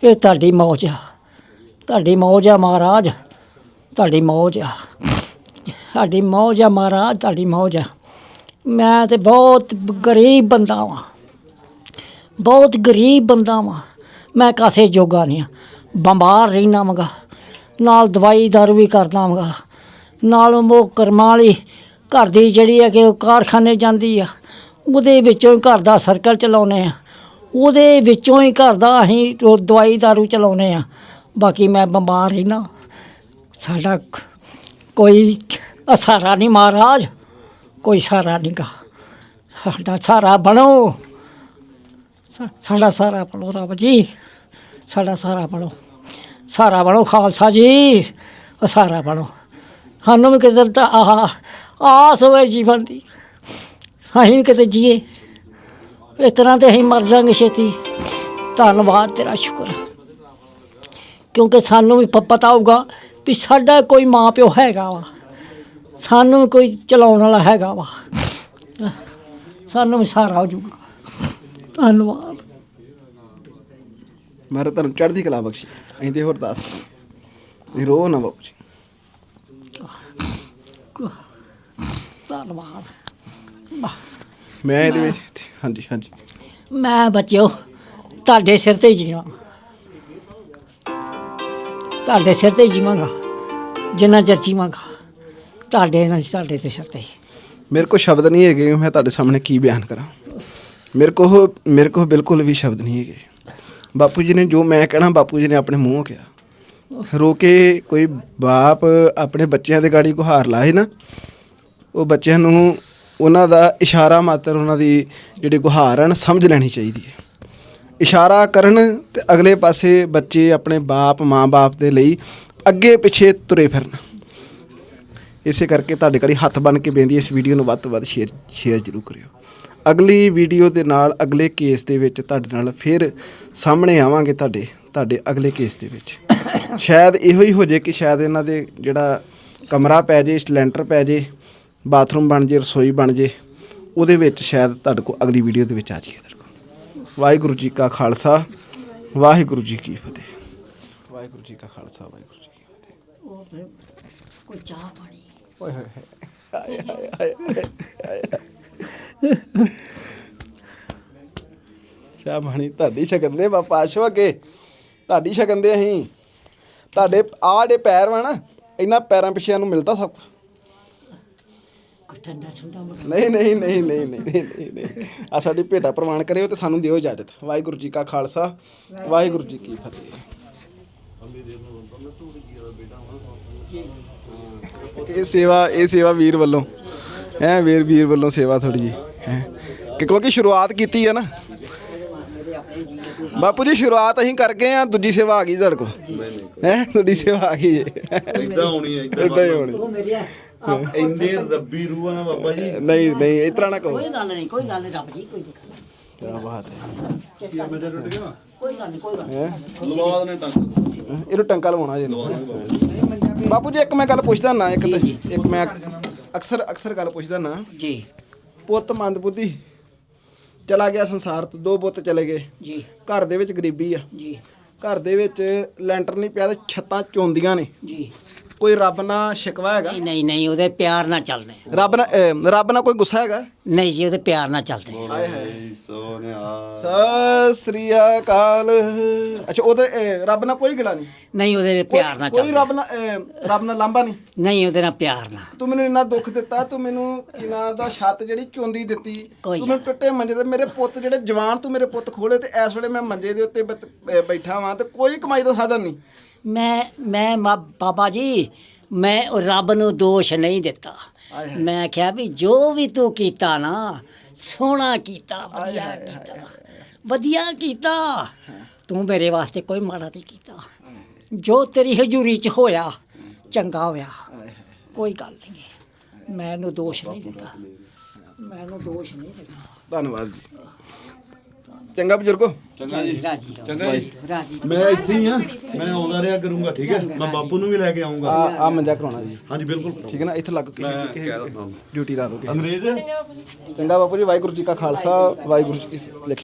ਇਹ ਤੁਹਾਡੀ ਮੌਜ ਆ। ਤੁਹਾਡੀ ਮੌਜ ਆ ਮਹਾਰਾਜ, ਤੁਹਾਡੀ ਮੌਜ ਆ। ਤੁਹਾਡੀ ਮੌਜ ਆ ਮਹਾਰਾਜ, ਤੁਹਾਡੀ ਮੌਜ ਆ। ਮੈਂ ਤੇ ਬਹੁਤ ਗਰੀਬ ਬੰਦਾ ਵਾਂ। ਬਹੁਤ ਗਰੀਬ ਬੰਦਾ ਵਾਂ। ਮੈਂ ਕਾਸੇ ਜੋਗਾ ਨਹੀਂ ਆ। ਬਿਮਾਰ ਰਹਿਣਾ ਵਾਂਗਾ, ਨਾਲ ਦਵਾਈ ਦਾਰੂ ਵੀ ਕਰਦਾ ਵਾਂਗਾ, ਨਾਲ ਉਹ ਕਰਮਾਂ ਵਾਲੀ ਘਰ ਦੀ ਜਿਹੜੀ ਹੈ ਕਿ ਉਹ ਕਾਰਖਾਨੇ ਜਾਂਦੀ ਆ, ਉਹਦੇ ਵਿੱਚੋਂ ਹੀ ਘਰ ਦਾ ਸਰਕਲ ਚਲਾਉਨੇ ਆ, ਉਹਦੇ ਵਿੱਚੋਂ ਹੀ ਘਰ ਦਾ ਅਸੀਂ ਉਹ ਦਵਾਈ ਦਾਰੂ ਚਲਾਉਨੇ ਆ, ਬਾਕੀ ਮੈਂ ਬਿਮਾਰ ਰਹਿਣਾ ਸਾਡਾ ਕੋਈ ਸਹਾਰਾ ਨਹੀਂ ਮਹਾਰਾਜ, ਕੋਈ ਸਹਾਰਾ ਨਹੀਂ ਗਾ ਸਾਡਾ ਸਹਾਰਾ ਬਣੋ। ਸਾ- ਸਾਡਾ ਸਹਾਰਾ ਬਣੋ ਰੱਬ ਜੀ, ਸਾਡਾ ਸਹਾਰਾ ਬਣੋ। ਸਾਰਾ ਬਣੋ ਖਾਲਸਾ ਜੀ ਸਾਰਾ ਬਣੋ। ਸਾਨੂੰ ਵੀ ਕਿਤੇ ਤਾਂ ਆਹ, ਆਸ ਹੋਵੇ ਜੀਵਨ ਦੀ। ਅਸੀਂ ਵੀ ਕਿਤੇ ਜੀਏ। ਇਸ ਤਰ੍ਹਾਂ ਤੇ ਅਸੀਂ ਮਰ ਜਾਾਂਗੇ ਛੇਤੀ। ਧੰਨਵਾਦ ਤੇਰਾ ਸ਼ੁਕਰ। ਕਿਉਂਕਿ ਸਾਨੂੰ ਵੀ ਪਤਾ ਹੋਊਗਾ ਵੀ ਸਾਡਾ ਕੋਈ ਮਾਂ ਪਿਓ ਹੈਗਾ ਵਾ। ਸਾਨੂੰ ਵੀ ਕੋਈ ਚਲਾਉਣ ਵਾਲਾ ਹੈਗਾ ਵਾ। ਸਾਨੂੰ ਵੀ ਸਹਾਰਾ ਹੋ ਜਾਊਗਾ। ਧੰਨਵਾਦ। ਮੈਂ ਤੁਹਾਨੂੰ ਚੜ੍ਹਦੀ ਕਲਾ ਬਖਸ਼ੀ। ਤੇ ਹੋਰ ਦੱਸ। ਇਹ ਰੋ ਨਾ ਬਾਪੂ ਜੀ। ਧੰਨਵਾਦ। ਮੈਂ ਇਹਦੇ ਵਿੱਚ ਹਾਂਜੀ ਹਾਂਜੀ। ਮੈਂ ਬੱਚਿਓ ਤੁਹਾਡੇ ਸਿਰ ਤੇ ਹੀ ਜੀਵਾਂ ਤੁਹਾਡੇ ਸਿਰ ਤੇ ਹੀ ਜੀਵਾਂਗਾ ਜਿੰਨਾ ਚਿਰ ਜੀਵਾਂਗਾ ਤੁਹਾਡੇ ਨਾਲ ਤੁਹਾਡੇ ਤੇ ਸਿਰ ਤੇ ਮੇਰੇ ਕੋਲ ਸ਼ਬਦ ਨਹੀਂ ਹੈਗੇ ਮੈਂ ਤੁਹਾਡੇ ਸਾਹਮਣੇ ਕੀ ਬਿਆਨ ਕਰਾਂ। ਮੇਰੇ ਕੋਲ ਮੇਰੇ ਕੋਲ ਬਿਲਕੁਲ ਵੀ ਸ਼ਬਦ ਨਹੀਂ ਹੈਗੇ। ਬਾਪੂ ਜੀ ਨੇ ਜੋ ਮੈਂ ਕਹਿਣਾ, ਬਾਪੂ ਜੀ ਨੇ ਆਪਣੇ ਮੂੰਹੋਂ ਕਿਹਾ। ਰੋ ਕੇ ਕੋਈ ਬਾਪ ਆਪਣੇ ਬੱਚਿਆਂ ਦੇ ਗਾੜੀ ਗੁਹਾਰ ਲਾਏ ਨਾ, ਉਹ ਬੱਚਿਆਂ ਨੂੰ ਉਹਨਾਂ ਦਾ ਇਸ਼ਾਰਾ ਮਾਤਰ ਉਹਨਾਂ ਦੀ ਜਿਹੜੀ ਗੁਹਾਰ ਹਨ ਸਮਝ ਲੈਣੀ ਚਾਹੀਦੀ ਹੈ। ਇਸ਼ਾਰਾ ਕਰਨ ਤੇ ਅਗਲੇ ਪਾਸੇ ਬੱਚੇ ਆਪਣੇ ਬਾਪ ਮਾਂ-ਬਾਪ ਦੇ ਲਈ ਅੱਗੇ ਪਿੱਛੇ ਤੁਰੇ ਫਿਰਨ। ਇਸੇ ਕਰਕੇ ਤੁਹਾਡੇ ਕੋਲ ਹੱਥ ਬਨ ਕੇ ਬੇਨਤੀ ਇਸ ਵੀਡੀਓ ਨੂੰ ਵੱਧ ਤੋਂ ਵੱਧ ਸ਼ੇਅਰ ਸ਼ੇਅਰ ਜ਼ਰੂਰ ਕਰਿਓ। ਅਗਲੀ ਵੀਡੀਓ ਦੇ ਨਾਲ ਅਗਲੇ ਕੇਸ ਦੇ ਵਿੱਚ ਤੁਹਾਡੇ ਨਾਲ ਫਿਰ ਸਾਹਮਣੇ ਆਵਾਂਗੇ ਤੁਹਾਡੇ ਤੁਹਾਡੇ ਅਗਲੇ ਕੇਸ ਦੇ ਵਿੱਚ। ਸ਼ਾਇਦ ਇਹੋ ਹੀ ਹੋ ਜੇ ਕਿ ਸ਼ਾਇਦ ਇਹਨਾਂ ਦੇ ਜਿਹੜਾ ਕਮਰਾ ਪੈ ਜੇ ਲੈਂਟਰ ਪੈ ਜੇ ਬਾਥਰੂਮ ਬਣ ਜੇ ਰਸੋਈ ਬਣ ਜੇ ਉਹਦੇ ਵਿੱਚ ਸ਼ਾਇਦ ਤੁਹਾਡੇ ਕੋਲ ਅਗਲੀ ਵੀਡੀਓ ਦੇ ਵਿੱਚ ਆ ਜਾਈਏ ਤੁਹਾਡੇ ਕੋਲ। ਵਾਹਿਗੁਰੂ ਜੀ ਕਾ ਖਾਲਸਾ ਵਾਹਿਗੁਰੂ ਜੀ ਕੀ ਫਤਿਹ। ਵਾਹਿਗੁਰੂ ਜੀ ਕਾ ਖਾਲਸਾ ਵਾਹਿਗੁਰੂ ਜੀ ਕੀ ਫਤਿਹ। ਉਹ ਕੋਈ ਚਾਹ ਪਾਣੀ। ਓਏ ਹਾਏ ਹਾਏ। ਹਾਏ ਹਾਏ। ਚਾਹ ਪਾਣੀ ਤੁਹਾਡੀ ਸ਼ਕਨ ਦੇ ਬਾਪਾ ਆਸ਼ੋ ਅਗੇ ਤੁਹਾਡੀ ਸ਼ਕਨ ਦੇ ਅਸੀਂ। ਤੁਹਾਡੇ ਆੜੇ ਪੈਰ ਵਾ ਨਾ ਇਹਨਾਂ ਪੈਰਾਂ ਪਿੱਛੇ ਨੂੰ ਮਿਲਦਾ ਸਭ ਠੰਡਾ ਨਹੀਂ ਨਹੀਂ ਨਹੀਂ ਨਹੀਂ ਨਹੀਂ ਨਹੀਂ ਆ ਸਾਡੀ ਭੇਟਾ ਪ੍ਰਵਾਨ ਕਰਿਓ ਤੇ ਸਾਨੂੰ ਦਿਓ ਇਜਾਜ਼ਤ। ਵਾਹਿਗੁਰੂ ਜੀ ਕਾ ਖਾਲਸਾ ਵਾਹਿਗੁਰੂ ਜੀ ਕੀ ਫਤਿਹ। ਇਹ ਸੇਵਾ ਇਹ ਸੇਵਾ ਵੀਰ ਵੱਲੋਂ। ਹੈ ਵੀਰ ਵੀਰ ਵੱਲੋਂ ਸੇਵਾ ਥੋੜੀ ਜੀ ਹੈ। ਕਿ ਕਿਉਂਕਿ ਸ਼ੁਰੂਆਤ ਕੀਤੀ ਹੈ ਨਾ। ਬਾਪੂ ਜੀ ਸ਼ੁਰੂਆਤ ਅਸੀਂ ਕਰ ਗਏ ਆ ਦੂਜੀ ਸੇਵਾ ਆ ਗਈ ਤੁਹਾਡੇ ਕੋਲ। ਹੈ ਦੂਜੀ ਸੇਵਾ ਆ ਗਈ ਇਦਾਂ ਹੋਣੀ ਹੈ ਇਦਾਂ ਹੀ ਹੋਣੀ ਉਹ ਮੇਰੇ ਇੰਨੇ ਰੱਬੀ ਰੂਹ ਬਾਬਾ ਜੀ। ਨਹੀਂ ਨਹੀਂ ਇਸ ਤਰ੍ਹਾਂ ਨਾ ਕਹੋ। ਕੋਈ ਗੱਲ ਨਹੀਂ ਕੋਈ ਗੱਲ ਨਹੀਂ ਰੱਬ ਜੀ ਕੋਈ ਗੱਲ ਨਹੀਂ। ਕੀ ਬਾਤ ਹੈ। ਕੋਈ ਗੱਲ ਨਹੀਂ ਕੋਈ ਗੱਲ ਨਹੀਂ ਲਵਾਦ ਨੇ ਟੰਗ। ਇਹਨੂੰ ਟੰਕਾ ਲਵਾਉਣਾ ਜੀ। ਇਹਨੂੰ। ਬਾਪੂ ਜੀ ਇੱਕ ਮੈਂ ਗੱਲ ਪੁੱਛਦਾ ਨਾ ਇੱਕ ਤੇ ਇੱਕ ਮੈਂ ਅਕਸਰ ਅਕਸਰ ਗੱਲ ਪੁੱਛਦਾ ਨਾ ਜੀ। ਪੁੱਤ ਮੰਦਬੁੱਧੀ ਚਲਾ ਗਿਆ ਸੰਸਾਰ ਤੋਂ ਦੋ ਪੁੱਤ ਚਲੇ ਗਏ। ਜੀ। ਘਰ ਦੇ ਵਿੱਚ ਗਰੀਬੀ ਆ। ਜੀ। ਘਰ ਦੇ ਵਿੱਚ ਲੈਂਟਰ ਨਹੀਂ ਪਿਆ ਤੇ ਛੱਤਾਂ ਚੋਂਦੀਆਂ ਨੇ। ਜੀ। ਕੋਈ ਰੱਬ ਨਾਲ ਸ਼ਿਕਵਾ ਹੈਗਾ? ਨਹੀਂ ਨਹੀਂ ਨਹੀਂ ਉਹਦੇ ਪਿਆਰ ਨਾਲ ਚੱਲਦੇ ਰੱਬ ਨਾਲ ਅਹ, ਰੱਬ ਨਾਲ ਕੋਈ ਗੁੱਸਾ ਹੈਗਾ? ਨਹੀਂ ਜੀ ਉਹਦੇ ਪਿਆਰ ਨਾਲ ਚੱਲਦੇ ਹਾਏ ਹਾਏ। ਸੋਨਿਆ ਸਤਿ ਸ੍ਰੀ ਅਕਾਲ। ਅੱਛਾ ਉਹਦੇ ਅਹ, ਰੱਬ ਨਾਲ ਕੋਈ ਗਿਲਾ ਨਹੀਂ? ਨਹੀਂ ਉਹਦੇ ਪਿਆਰ ਨਾਲ ਕੋਈ ਚੱਲਦੇ ਰੱਬ ਨਾਲ ਅਹ, ਰੱਬ ਨਾਲ ਲਾਂਭਾ ਨਹੀਂ? ਨਹੀਂ ਉਹਦੇ ਨਾਲ ਪਿਆਰ ਨਾਲ। ਤੂੰ ਮੈਨੂੰ ਇੰਨਾ ਦੁੱਖ ਦਿੱਤਾ ਤੂੰ ਮੈਨੂੰ ਕਿਨਾਂ ਦਾ ਛੱਤ ਜਿਹੜੀ ਚੁੰਦੀ ਦਿੱਤੀ। ਕੋਈ ਤੂੰ ਮੈਨੂੰ ਟੁੱਟੇ ਮੰਜੇ ਤੇ ਮੇਰੇ ਪੁੱਤ ਜਿਹੜੇ ਜਵਾਨ ਤੂੰ ਮੇਰੇ ਪੁੱਤ ਖੋਲੇ ਤੇ ਇਸ ਵੇਲੇ ਮੈਂ ਮੰਜੇ ਦੇ ਉੱਤੇ ਬਤ- ਅਹ ਬੈਠਾ ਵਾਂ ਤੇ ਕੋਈ ਕਮਾਈ ਦਾ ਸਾਧਨ ਨਹੀਂ। ਮੈਂ ਮੈਂ ਮਾ- ਬਾਬਾ ਜੀ ਮੈਂ ਉਹ ਰੱਬ ਨੂੰ ਦੋਸ਼ ਨਹੀਂ ਦਿੱਤਾ। ਆਏ ਹਾਏ। ਮੈਂ ਕਿਹਾ ਵੀ ਜੋ ਵੀ ਤੂੰ ਕੀਤਾ ਨਾ ਸੋਹਣਾ ਕੀਤਾ ਵਧੀਆ ਕੀਤਾ। ਵਧੀਆ ਕੀਤਾ। ਤੂੰ ਮੇਰੇ ਵਾਸਤੇ ਕੋਈ ਮਾੜਾ ਨਹੀਂ ਕੀਤਾ। ਜੋ ਤੇਰੀ ਹਜ਼ੂਰੀ 'ਚ ਹੋਇਆ ਚੰਗਾ ਹੋਇਆ। ਕੋਈ ਗੱਲ ਨਹੀਂ। ਮੈਂ ਇਹਨੂੰ ਦੋਸ਼ ਨਹੀਂ ਦਿੱਤਾ। ਮੈਂ ਇਹਨੂੰ ਦੋਸ਼ ਨਹੀਂ ਦਿੱਤਾ। ਧੰਨਵਾਦ ਜੀ। ਚੰਗਾ ਬਜ਼ੁਰਗੋ। ਚੰਗਾ ਜੀ। ਰਾਜੀ ਰਹੋ ਚੰਗਾ ਜੀ। ਰਾਜੀ ਮੈਂ ਇੱਥੇ ਹੀ ਆ ਮੈਂ ਆਉਂਦਾ ਰਿਹਾ ਕਰੂੰਗਾ ਠੀਕ ਹੈ? ਮੈਂ ਬਾਪੂ ਨੂੰ ਵੀ ਲੈ ਕੇ ਆਉਂਗਾ। ਆ ਆ ਮੰਜਾ ਕਰਾਉਣਾ ਜੀ। ਹਾਂਜੀ ਬਿਲਕੁਲ ਠੀਕ ਹੈ ਨਾ? ਇੱਥੇ ਲੱਗ ਕੇ ਡਿਊਟੀ ਲਾ ਦੋਗੇ ਅੰਗਰੇਜ਼ ਚੰਗਾ ਬਾਪੂ ਜੀ ਵਾਹਿਗੁਰੂ ਜੀ ਕਾ ਖਾਲਸਾ ਵਾਹਿਗੁਰੂ ਜੀ ਕੀ ਫਤਿਹ।